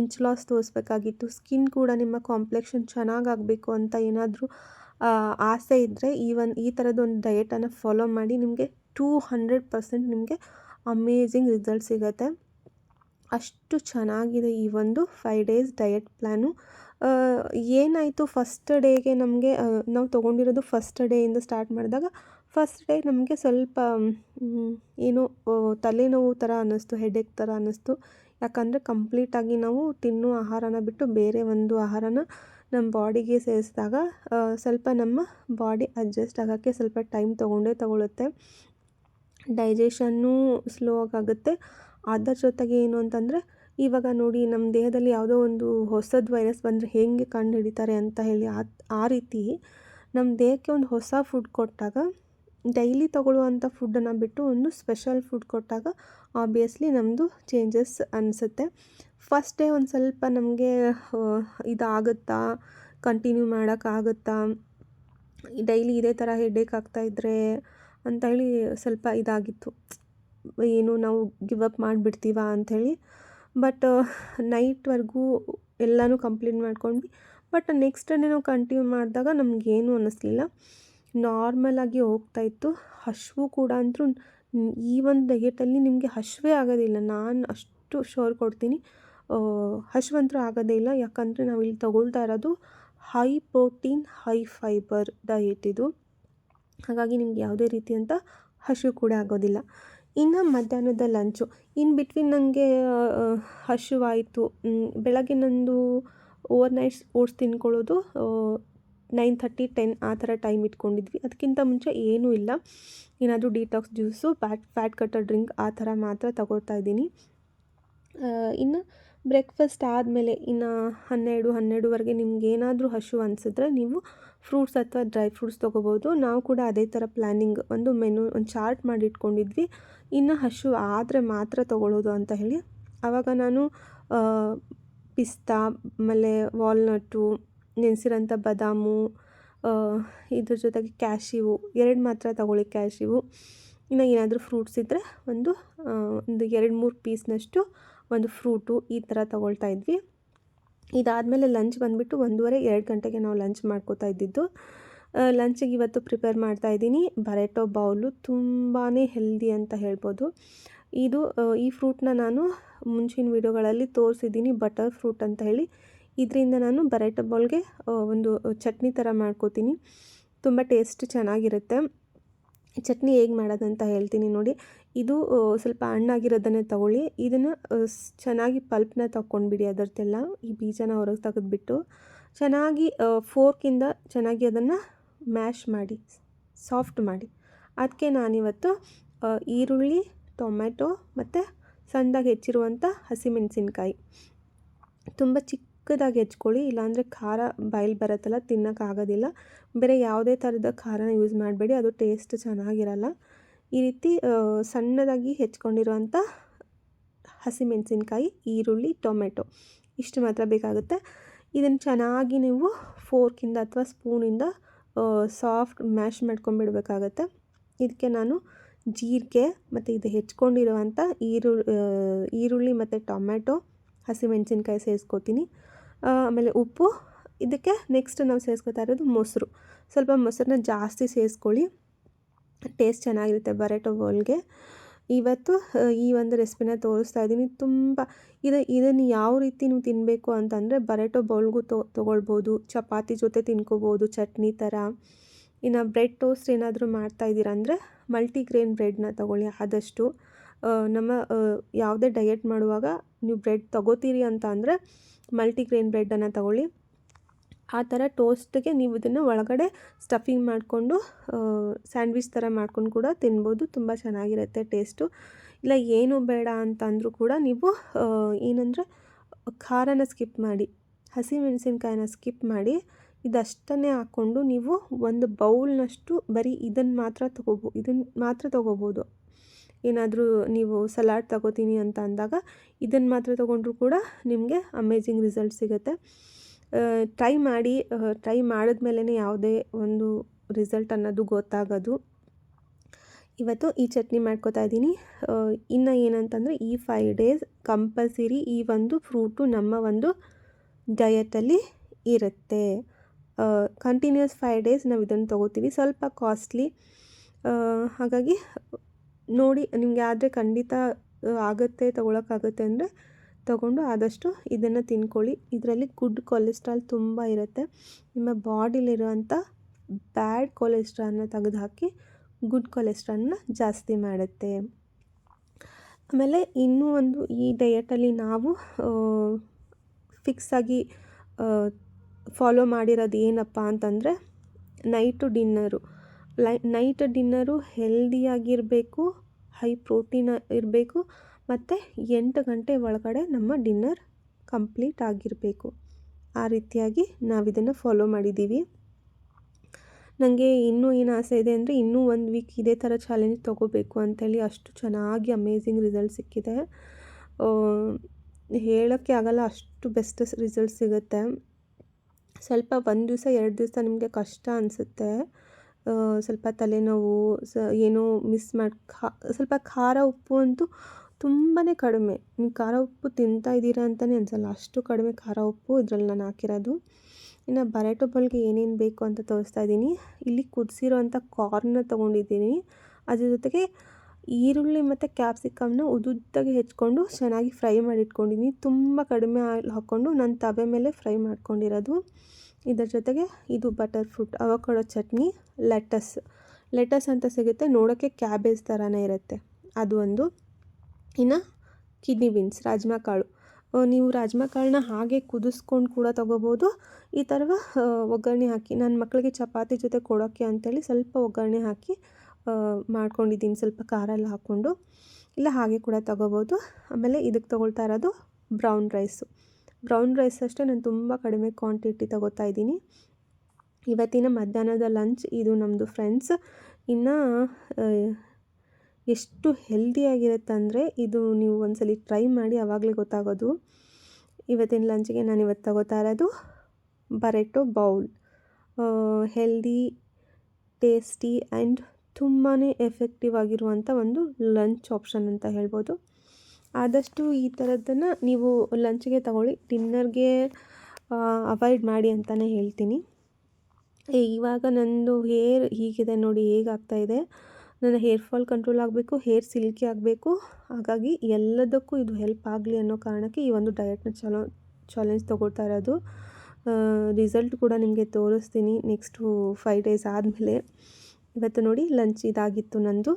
ಇಂಚ್ ಲಾಸ್ ತೋರಿಸ್ಬೇಕಾಗಿತ್ತು ಸ್ಕಿನ್ ಕೂಡ ನಿಮ್ಮ ಕಾಂಪ್ಲೆಕ್ಷನ್ ಚೆನ್ನಾಗಾಗಬೇಕು ಅಂತ ಏನಾದರೂ ಆಸೆ ಇದ್ದರೆ ಈ ಒಂದು, ಈ ಥರದೊಂದು ಡಯಟನ್ನು ಫಾಲೋ ಮಾಡಿ ನಿಮಗೆ ಟೂ ಹಂಡ್ರೆಡ್ ಪರ್ಸೆಂಟ್ ನಿಮಗೆ ಅಮೇಝಿಂಗ್ ರಿಸಲ್ಟ್ ಸಿಗುತ್ತೆ. ಅಷ್ಟು ಚೆನ್ನಾಗಿದೆ ಈ ಒಂದು ಫೈವ್ ಡೇಸ್ ಡಯಟ್ ಪ್ಲ್ಯಾನು ಏನಾಯಿತು ಫಸ್ಟ್ ಡೇಗೆ ನಮಗೆ ನಾವು ತೊಗೊಂಡಿರೋದು ಫಸ್ಟ್ ಡೇಯಿಂದ ಸ್ಟಾರ್ಟ್ ಮಾಡಿದಾಗ ಫಸ್ಟ್ ಡೇ ನಮಗೆ ಸ್ವಲ್ಪ ಏನು ತಲೆನೋವು ಥರ ಅನ್ನಿಸ್ತು ಹೆಡೇಕ್ ಥರ ಅನ್ನಿಸ್ತು. ಯಾಕಂದರೆ ಕಂಪ್ಲೀಟಾಗಿ ನಾವು ತಿನ್ನೋ ಆಹಾರನ ಬಿಟ್ಟು ಬೇರೆ ಒಂದು ಆಹಾರನ ನಮ್ಮ ಬಾಡಿಗೆ ಸೇರಿಸಿದಾಗ ಸ್ವಲ್ಪ ನಮ್ಮ ಬಾಡಿ ಅಡ್ಜಸ್ಟ್ ಆಗೋಕ್ಕೆ ಸ್ವಲ್ಪ ಟೈಮ್ ತೊಗೊಂಡೇ ತಗೊಳುತ್ತೆ. ಡೈಜೆಷನ್ನು ಸ್ಲೋ ಆಗುತ್ತೆ. ಅದರ ಜೊತೆಗೆ ಏನು ಅಂತಂದರೆ ಇವಾಗ ನೋಡಿ ನಮ್ಮ ದೇಹದಲ್ಲಿ ಯಾವುದೋ ಒಂದು ಹೊಸದು ವೈರಸ್ ಬಂದರೆ ಹೇಗೆ ಕಂಡು ಹಿಡಿತಾರೆ ಅಂತ ಹೇಳಿ ಆ ರೀತಿ ನಮ್ಮ ದೇಹಕ್ಕೆ ಒಂದು ಹೊಸ ಫುಡ್ ಕೊಟ್ಟಾಗ ಡೈಲಿ ತಗೊಳ್ಳುವಂಥ ಫುಡ್ಡನ್ನು ಬಿಟ್ಟು ಒಂದು ಸ್ಪೆಷಲ್ ಫುಡ್ ಕೊಟ್ಟಾಗ ಆಬ್ವಿಯಸ್ಲಿ ನಮ್ಮದು ಚೇಂಜಸ್ ಅನಿಸುತ್ತೆ. ಫಸ್ಟ್ ಡೇ ಒಂದು ಸ್ವಲ್ಪ ನಮಗೆ ಇದಾಗುತ್ತಾ ಕಂಟಿನ್ಯೂ ಮಾಡೋಕ್ಕಾಗುತ್ತಾ ಡೈಲಿ ಇದೇ ಥರ ಹೆಡ್ಡೇಕ್ ಆಗ್ತಾಯಿದ್ರೆ ಅಂತ ಹೇಳಿ ಸ್ವಲ್ಪ ಇದಾಗಿತ್ತು. ಏನು ನಾವು ಗಿವ್ ಅಪ್ ಮಾಡಿಬಿಡ್ತೀವ ಅಂಥೇಳಿ ಬಟ್ ನೈಟ್ವರೆಗೂ ಎಲ್ಲನೂ ಕಂಪ್ಲೀಟ್ ಮಾಡ್ಕೊಂಡ್ವಿ. ಬಟ್ ನೆಕ್ಸ್ಟ್ ಡೇ ನಾವು ಕಂಟಿನ್ಯೂ ಮಾಡಿದಾಗ ನಮಗೇನು ಅನ್ನಿಸ್ಲಿಲ್ಲ ನಾರ್ಮಲಾಗಿ ಹೋಗ್ತಾಯಿತ್ತು ಹಸಿವು ಕೂಡ ಅಂತೂ ಈ ಒಂದು ಡಯೆಟಲ್ಲಿ ನಿಮಗೆ ಹಸಿವೇ ಆಗೋದಿಲ್ಲ. ನಾನು ಅಷ್ಟು ಶೋರ್ ಕೊಡ್ತೀನಿ. ಹಸಿವಂತೂ ಆಗೋದೇ ಇಲ್ಲ. ಯಾಕಂದರೆ ನಾವು ಇಲ್ಲಿ ತಗೊಳ್ತಾ ಇರೋದು high protein high fibre diet ಇದು. ಹಾಗಾಗಿ ನಿಮ್ಗೆ ಯಾವುದೇ ರೀತಿಯಂಥ ಹಸಿವು ಕೂಡ ಆಗೋದಿಲ್ಲ. ಇನ್ನು ಮಧ್ಯಾಹ್ನದ ಲಂಚು ಇನ್ ಬಿಟ್ವೀನ್ ನನಗೆ ಹಸಿವಾಯಿತು ಬೆಳಗ್ಗೆ ನಂದು ಓವರ್ ನೈಟ್ಸ್ ಓಟ್ಸ್ ತಿನ್ಕೊಳ್ಳೋದು ನೈನ್ ಥರ್ಟಿ ಟೆನ್ ಆ ಥರ ಟೈಮ್ ಇಟ್ಕೊಂಡಿದ್ವಿ. ಅದಕ್ಕಿಂತ ಮುಂಚೆ ಏನೂ ಇಲ್ಲ. ಏನಾದರೂ detox juice fat fat cutter drink ಆ ಥರ ಮಾತ್ರ ತಗೋತಾ ಇದ್ದೀನಿ. ಇನ್ನು ಬ್ರೇಕ್ಫಾಸ್ಟ್ ಆದಮೇಲೆ ಇನ್ನು ಹನ್ನೆರಡು, ಹನ್ನೆರಡುವರೆಗೆ ನಿಮ್ಗೆ ಏನಾದರೂ ಹಸಿವು ಅನಿಸಿದ್ರೆ ನೀವು ಫ್ರೂಟ್ಸ್ ಅಥವಾ ಡ್ರೈ ಫ್ರೂಟ್ಸ್ ತೊಗೋಬೋದು. ನಾವು ಕೂಡ ಅದೇ ಥರ ಪ್ಲ್ಯಾನಿಂಗ್ ಒಂದು ಮೆನು ಒಂದು ಚಾರ್ಟ್ ಮಾಡಿ ಇಟ್ಕೊಂಡಿದ್ವಿ ಇನ್ನು ಹಸು ಆದರೆ ಮಾತ್ರ ತೊಗೊಳ್ಳೋದು ಅಂತ ಹೇಳಿ. ಆವಾಗ ನಾನು ಪಿಸ್ತಾ, ಆಮೇಲೆ ವಾಲ್ನಟ್ಟು ನೆನೆಸಿರೋಂಥ ಬದಾಮು ಇದ್ರ ಜೊತೆಗೆ ಕ್ಯಾಶಿವು, ಎರಡು ಮಾತ್ರ ತಗೊಳ್ಳಿ ಕ್ಯಾಶಿವು. ಇನ್ನು ಏನಾದರೂ ಫ್ರೂಟ್ಸ್ ಇದ್ದರೆ ಒಂದು ಒಂದು ಎರಡು ಮೂರು ಪೀಸ್ನಷ್ಟು ಒಂದು ಫ್ರೂಟು ಈ ಥರ ತೊಗೊಳ್ತಾ ಇದ್ವಿ. ಇದಾದಮೇಲೆ ಲಂಚ್ ಬಂದುಬಿಟ್ಟು ಒಂದೂವರೆ, ಎರಡು ಗಂಟೆಗೆ ನಾವು ಲಂಚ್ ಮಾಡ್ಕೋತಾ ಇದ್ದಿದ್ದು. ಲಂಚಿಗೆ ಇವತ್ತು ಪ್ರಿಪೇರ್ ಮಾಡ್ತಾ ಇದ್ದೀನಿ. ಬರೆಟೋ ಬೌಲು ತುಂಬಾ ಹೆಲ್ದಿ ಅಂತ ಹೇಳ್ಬೋದು. ಇದು ಈ ಫ್ರೂಟ್ನ ನಾನು ಮುಂಚಿನ ವೀಡಿಯೋಗಳಲ್ಲಿ ತೋರಿಸಿದ್ದೀನಿ, ಬಟರ್ ಫ್ರೂಟ್ ಅಂತ ಹೇಳಿ. ಇದರಿಂದ ನಾನು ಬರೆಟೋ ಬೌಲ್ಗೆ ಒಂದು ಚಟ್ನಿ ಥರ ಮಾಡ್ಕೋತೀನಿ. ತುಂಬ ಟೇಸ್ಟ್ ಚೆನ್ನಾಗಿರುತ್ತೆ. ಚಟ್ನಿ ಹೇಗೆ ಮಾಡೋದಂತ ಹೇಳ್ತೀನಿ ನೋಡಿ. ಇದು ಸ್ವಲ್ಪ ಹಣ್ಣಾಗಿರೋದನ್ನೇ ತಗೊಳ್ಳಿ. ಇದನ್ನು ಚೆನ್ನಾಗಿ ಪಲ್ಪ್ನ ತಗೊಂಡ್ಬಿಡಿ ಅದರದ್ದೆಲ್ಲ ಈ ಬೀಜನ ಹೊರಗೆ ತೆಗೆದುಬಿಟ್ಟು ಚೆನ್ನಾಗಿ ಫೋರ್ಕಿಂದ ಚೆನ್ನಾಗಿ ಅದನ್ನು ಮ್ಯಾಶ್ ಮಾಡಿ ಸಾಫ್ಟ್ ಮಾಡಿ. ಅದಕ್ಕೆ ನಾನಿವತ್ತು ಈರುಳ್ಳಿ ಟೊಮೆಟೊ ಮತ್ತು ಸಣ್ಣದಾಗಿ ಹೆಚ್ಚಿರುವಂಥ ಹಸಿಮೆಣಸಿನ್ಕಾಯಿ. ತುಂಬ ಚಿಕ್ಕದಾಗಿ ಹೆಚ್ಕೊಳ್ಳಿ. ಇಲ್ಲಾಂದರೆ ಖಾರ ಬಾಯಿಲ್ ಬರುತ್ತಲ್ಲ, ತಿನ್ನೋಕ್ಕಾಗೋದಿಲ್ಲ. ಬೇರೆ ಯಾವುದೇ ಥರದ ಖಾರನ ಯೂಸ್ ಮಾಡಬೇಡಿ. ಅದು ಟೇಸ್ಟ್ ಚೆನ್ನಾಗಿರಲ್ಲ. ಈ ರೀತಿ ಸಣ್ಣದಾಗಿ ಹೆಚ್ಕೊಂಡಿರುವಂಥ ಹಸಿಮೆಣಸಿನ್ಕಾಯಿ, ಈರುಳ್ಳಿ, ಟೊಮೆಟೊ ಇಷ್ಟು ಮಾತ್ರ ಬೇಕಾಗುತ್ತೆ. ಇದನ್ನು ಚೆನ್ನಾಗಿ ನೀವು ಫೋರ್ಕಿಂದ ಅಥವಾ ಸ್ಪೂನಿಂದ ಸಾಫ್ಟ್ ಮ್ಯಾಶ್ ಮಾಡ್ಕೊಂಬಿಡ್ಬೇಕಾಗತ್ತೆ. ಇದಕ್ಕೆ ನಾನು ಜೀರಿಗೆ ಮತ್ತು ಇದು ಹೆಚ್ಕೊಂಡಿರುವಂಥ ಈರುಳ್ಳಿ ಈರುಳ್ಳಿ ಮತ್ತು ಟೊಮೆಟೊ, ಹಸಿಮೆಣಸಿನ್ಕಾಯಿ ಸೇರಿಸ್ಕೋತೀನಿ. ಆಮೇಲೆ ಉಪ್ಪು, ಇದಕ್ಕೆ ನೆಕ್ಸ್ಟ್ ನಾವು ಸೇರಿಸ್ಕೊತಾ ಇರೋದು ಮೊಸರು. ಸ್ವಲ್ಪ ಮೊಸರನ್ನ ಜಾಸ್ತಿ ಸೇರಿಸ್ಕೊಳ್ಳಿ. ಟೇಸ್ಟ್ ಚೆನ್ನಾಗಿರುತ್ತೆ ಬರೆಟೊ ಬೌಲ್ಗೆ. ಇವತ್ತು ಈ ಒಂದು ರೆಸಿಪಿನ ತೋರಿಸ್ತಾ ಇದ್ದೀನಿ. ತುಂಬ, ಇದು, ಇದನ್ನು ಯಾವ ರೀತಿ ನೀವು ತಿನ್ನಬೇಕು ಅಂತಂದರೆ ಬರೆಟೊ ಬೌಲ್ಗೂ ತೊಗೊಳ್ಬೋದು, ಚಪಾತಿ ಜೊತೆ ತಿನ್ಕೋಬೋದು, ಚಟ್ನಿ ಥರ. ಇನ್ನು ಬ್ರೆಡ್ ಟೋಸ್ಟ್ ಏನಾದರೂ ಮಾಡ್ತಾ ಇದ್ದೀರಾ ಅಂದರೆ ಮಲ್ಟಿಗ್ರೇನ್ ಬ್ರೆಡ್ನ ತಗೊಳ್ಳಿ ಆದಷ್ಟು. ನಮ್ಮ ಯಾವುದೇ ಡಯೆಟ್ ಮಾಡುವಾಗ ನೀವು ಬ್ರೆಡ್ ತೊಗೋತೀರಿ ಅಂತ ಅಂದರೆ ಮಲ್ಟಿಗ್ರೇನ್ ಬ್ರೆಡ್ಡನ್ನು ತಗೊಳ್ಳಿ. ಆ ಥರ ಟೋಸ್ಟ್ಗೆ ನೀವು ಇದನ್ನು ಒಳಗಡೆ ಸ್ಟಫಿಂಗ್ ಮಾಡಿಕೊಂಡು ಸ್ಯಾಂಡ್ವಿಚ್ ಥರ ಮಾಡ್ಕೊಂಡು ಕೂಡ ತಿನ್ಬೋದು. ತುಂಬ ಚೆನ್ನಾಗಿರುತ್ತೆ ಟೇಸ್ಟು. ಇಲ್ಲ, ಏನು ಬೇಡ ಅಂತ ಅಂದರೂ ಕೂಡ ನೀವು ಏನಂದರೆ, ಖಾರನ ಸ್ಕಿಪ್ ಮಾಡಿ, ಹಸಿಮೆಣಸಿನ್ಕಾಯಿನ ಸ್ಕಿಪ್ ಮಾಡಿ, ಇದಷ್ಟನ್ನೇ ಹಾಕ್ಕೊಂಡು ನೀವು ಒಂದು ಬೌಲ್ನಷ್ಟು ಬರೀ ಇದನ್ನು ಮಾತ್ರ ತೊಗೋಬೋ ಇದನ್ನು ಮಾತ್ರ ತೊಗೋಬೋದು. ಏನಾದರೂ ನೀವು ಸಲಾಡ್ ತಗೋತೀನಿ ಅಂತ ಅಂದಾಗ ಇದನ್ನು ಮಾತ್ರ ತೊಗೊಂಡ್ರೂ ಕೂಡ ನಿಮಗೆ ಅಮೇಝಿಂಗ್ ರಿಸಲ್ಟ್ ಸಿಗುತ್ತೆ. ಟ್ರೈ ಮಾಡಿ ಟ್ರೈ ಮಾಡಿದ್ಮೇಲೆ ಯಾವುದೇ ಒಂದು ರಿಸಲ್ಟ್ ಅನ್ನೋದು ಗೊತ್ತಾಗೋದು. ಇವತ್ತು ಈ ಚಟ್ನಿ ಮಾಡ್ಕೋತಾ ಇದ್ದೀನಿ. ಇನ್ನು ಏನಂತಂದರೆ ಈ ಫೈವ್ ಡೇಸ್ ಕಂಪಲ್ಸರಿ ಈ ಒಂದು ಫ್ರೂಟು ನಮ್ಮ ಒಂದು ಡಯಟಲ್ಲಿ ಇರುತ್ತೆ. ಕಂಟಿನ್ಯೂಸ್ ಫೈವ್ ಡೇಸ್ ನಾವು ಇದನ್ನು ತೊಗೋತೀವಿ. ಸ್ವಲ್ಪ ಕಾಸ್ಟ್ಲಿ ಹಾಗಾಗಿ ನೋಡಿ, ನಿಮಗೆ ಆದರೆ ಖಂಡಿತ ಆಗುತ್ತೆ, ತೊಗೊಳಕ್ಕಾಗುತ್ತೆ ಅಂದರೆ ತಗೊಂಡು ಆದಷ್ಟು ಇದನ್ನು ತಿನ್ಕೊಳ್ಳಿ. ಇದರಲ್ಲಿ ಗುಡ್ ಕೊಲೆಸ್ಟ್ರಾಲ್ ತುಂಬ ಇರುತ್ತೆ. ನಿಮ್ಮ ಬಾಡಿಲಿರುವಂಥ ಬ್ಯಾಡ್ ಕೊಲೆಸ್ಟ್ರಾಲ್ನ ತೆಗೆದುಹಾಕಿ ಗುಡ್ ಕೊಲೆಸ್ಟ್ರಾಲ್ನ ಜಾಸ್ತಿ ಮಾಡುತ್ತೆ. ಆಮೇಲೆ ಇನ್ನೂ ಒಂದು ಈ ಡಯಟಲ್ಲಿ ನಾವು ಫಿಕ್ಸಾಗಿ ಫಾಲೋ ಮಾಡಿರೋದು ಏನಪ್ಪ ಅಂತಂದರೆ ನೈಟು ಡಿನ್ನರು ಲೈ ನೈಟ್ ಡಿನ್ನರು ಹೆಲ್ದಿಯಾಗಿರಬೇಕು ಹೈ ಪ್ರೋಟೀನ್ ಇರಬೇಕು ಮತ್ತು ಎಂಟು ಗಂಟೆ ಒಳಗಡೆ ನಮ್ಮ ಡಿನ್ನರ್ ಕಂಪ್ಲೀಟ್ ಆಗಿರಬೇಕು. ಆ ರೀತಿಯಾಗಿ ನಾವು ಇದನ್ನು ಫಾಲೋ ಮಾಡಿದ್ದೀವಿ. ನನಗೆ ಇನ್ನೂ ಏನು ಆಸೆ ಇದೆ ಅಂದರೆ ಇನ್ನೂ ಒಂದು ವೀಕ್ ಇದೇ ಥರ ಚಾಲೆಂಜ್ ತೊಗೋಬೇಕು ಅಂಥೇಳಿ ಅಷ್ಟು ಚೆನ್ನಾಗಿ ಅಮೇಝಿಂಗ್ ರಿಸಲ್ಟ್ ಸಿಕ್ಕಿದೆ. ಹೇಳೋಕ್ಕೆ ಆಗಲ್ಲ, ಅಷ್ಟು ಬೆಸ್ಟ್ ರಿಸಲ್ಟ್ ಸಿಗುತ್ತೆ. ಸ್ವಲ್ಪ ಒಂದು ದಿವಸ, ಎರಡು ದಿವಸ ನಿಮಗೆ ಕಷ್ಟ ಅನಿಸುತ್ತೆ. ಸ್ವಲ್ಪ ತಲೆನೋವು, ಸ, ಏನೋ ಮಿಸ್ ಮಾಡಿ, ಖಾ, ಸ್ವಲ್ಪ ಖಾರ ಉಪ್ಪು ಅಂತೂ ತುಂಬಾ ಕಡಿಮೆ. ನೀವು ಖಾರ ಉಪ್ಪು ತಿಂತಾ ಇದ್ದೀರಾ ಅಂತಲೇ ಅನಿಸಲ್ಲ. ಅಷ್ಟು ಕಡಿಮೆ ಖಾರ ಉಪ್ಪು ಇದರಲ್ಲಿ ನಾನು ಹಾಕಿರೋದು. ಇನ್ನು ಬರೆಟೊ ಬಲ್ಗೆ ಏನೇನು ಬೇಕು ಅಂತ ತೋರಿಸ್ತಾ ಇದ್ದೀನಿ. ಇಲ್ಲಿ ಕುದಿಸಿರೋಂಥ ಕಾರ್ನ ತೊಗೊಂಡಿದ್ದೀನಿ. ಅದ್ರ ಜೊತೆಗೆ ಈರುಳ್ಳಿ ಮತ್ತು ಕ್ಯಾಪ್ಸಿಕಮ್ನ ಉದುದ್ದಾಗಿ ಹೆಚ್ಕೊಂಡು ಚೆನ್ನಾಗಿ ಫ್ರೈ ಮಾಡಿ ಇಟ್ಕೊಂಡಿದ್ದೀನಿ ತುಂಬ ಕಡಿಮೆ ಆಯಿಲ್ ಹಾಕ್ಕೊಂಡು ನಾನು ತವೆ ಮೇಲೆ ಫ್ರೈ ಮಾಡ್ಕೊಂಡಿರೋದು. ಇದರ ಜೊತೆಗೆ ಇದು butter fruit, avocado chutney, lettuce. Lettuce ಅಂತ ಸಿಗುತ್ತೆ. ನೋಡೋಕ್ಕೆ ಕ್ಯಾಬೇಜ್ ಥರನೇ ಇರುತ್ತೆ. ಅದು ಒಂದು. ಇನ್ನು ಕಿಡ್ನಿ ಬೀನ್ಸ್, ರಾಜ್ಮಾ ಕಾಳು. ನೀವು ರಾಜ್ಮಾ ಕಾಳನ್ನ ಹಾಗೆ ಕುದಿಸ್ಕೊಂಡು ಕೂಡ ತೊಗೋಬೋದು. ಈ ಥರ ಒಗ್ಗರಣೆ ಹಾಕಿ ನನ್ನ ಮಕ್ಕಳಿಗೆ ಚಪಾತಿ ಜೊತೆ ಕೊಡೋಕ್ಕೆ ಅಂತೇಳಿ ಸ್ವಲ್ಪ ಒಗ್ಗರಣೆ ಹಾಕಿ ಮಾಡ್ಕೊಂಡಿದ್ದೀನಿ. ಸ್ವಲ್ಪ ಖಾರ ಎಲ್ಲ ಹಾಕ್ಕೊಂಡು. ಇಲ್ಲ, ಹಾಗೆ ಕೂಡ ತೊಗೋಬೋದು. ಆಮೇಲೆ ಇದಕ್ಕೆ ತೊಗೊಳ್ತಾ ಇರೋದು ಬ್ರೌನ್ ರೈಸು. ಬ್ರೌನ್ ರೈಸ್ ಅಷ್ಟೇ ನಾನು ತುಂಬ ಕಡಿಮೆ ಕ್ವಾಂಟಿಟಿ ತೊಗೋತಾ ಇದ್ದೀನಿ. ಇವತ್ತಿನ ಮಧ್ಯಾಹ್ನದ ಲಂಚ್, ಇದು ನಮ್ಮದು ಫ್ರೆಂಡ್ಸ್. ಇನ್ನು ಎಷ್ಟು ಹೆಲ್ದಿಯಾಗಿರುತ್ತೆ ಅಂದರೆ ಇದು ನೀವು ಒಂದ್ಸಲಿ ಟ್ರೈ ಮಾಡಿ ಆವಾಗಲೇ ಗೊತ್ತಾಗೋದು. ಇವತ್ತಿನ ಲಂಚ್ಗೆ ನಾನು ಇವತ್ತು ತಗೋತಾ ಇರೋದು burrito bowl healthy tasty and ತುಂಬಾ ಎಫೆಕ್ಟಿವ್ ಆಗಿರುವಂಥ ಒಂದು ಲಂಚ್ ಆಪ್ಷನ್ ಅಂತ ಹೇಳ್ಬೋದು. ಆದಷ್ಟು ಈ ಥರದ್ದನ್ನು ನೀವು ಲಂಚ್ಗೆ ತಗೊಳ್ಳಿ ಡಿನ್ನರ್ಗೆ ಅವಾಯ್ಡ್ ಮಾಡಿ ಅಂತಲೇ ಹೇಳ್ತೀನಿ. ಇವಾಗ ನಂದು ಹೇರ್ ಹೀಗಿದೆ ನೋಡಿ, ಹೇಗಾಗ್ತಾ ಇದೆ? ನನ್ನ ಹೇರ್ ಫಾಲ್ ಕಂಟ್ರೋಲ್ ಆಗಬೇಕು, ಹೇರ್ ಸಿಲ್ಕಿ ಆಗಬೇಕು. ಹಾಗಾಗಿ ಎಲ್ಲದಕ್ಕೂ ಇದು ಹೆಲ್ಪ್ ಆಗಲಿ ಅನ್ನೋ ಕಾರಣಕ್ಕೆ ಈ ಒಂದು ಡಯಟ್ನ ಚಲೋ, ಚಾಲೆಂಜ್ ತೊಗೊಳ್ತಾ ಇರೋದು. ರಿಸಲ್ಟ್ ಕೂಡ ನಿಮಗೆ ತೋರಿಸ್ತೀನಿ ನೆಕ್ಸ್ಟು ಫೈವ್ ಡೇಸ್ ಆದಮೇಲೆ. ಇವತ್ತು ನೋಡಿ ಲಂಚ್ ಇದಾಗಿತ್ತು ನಂದು.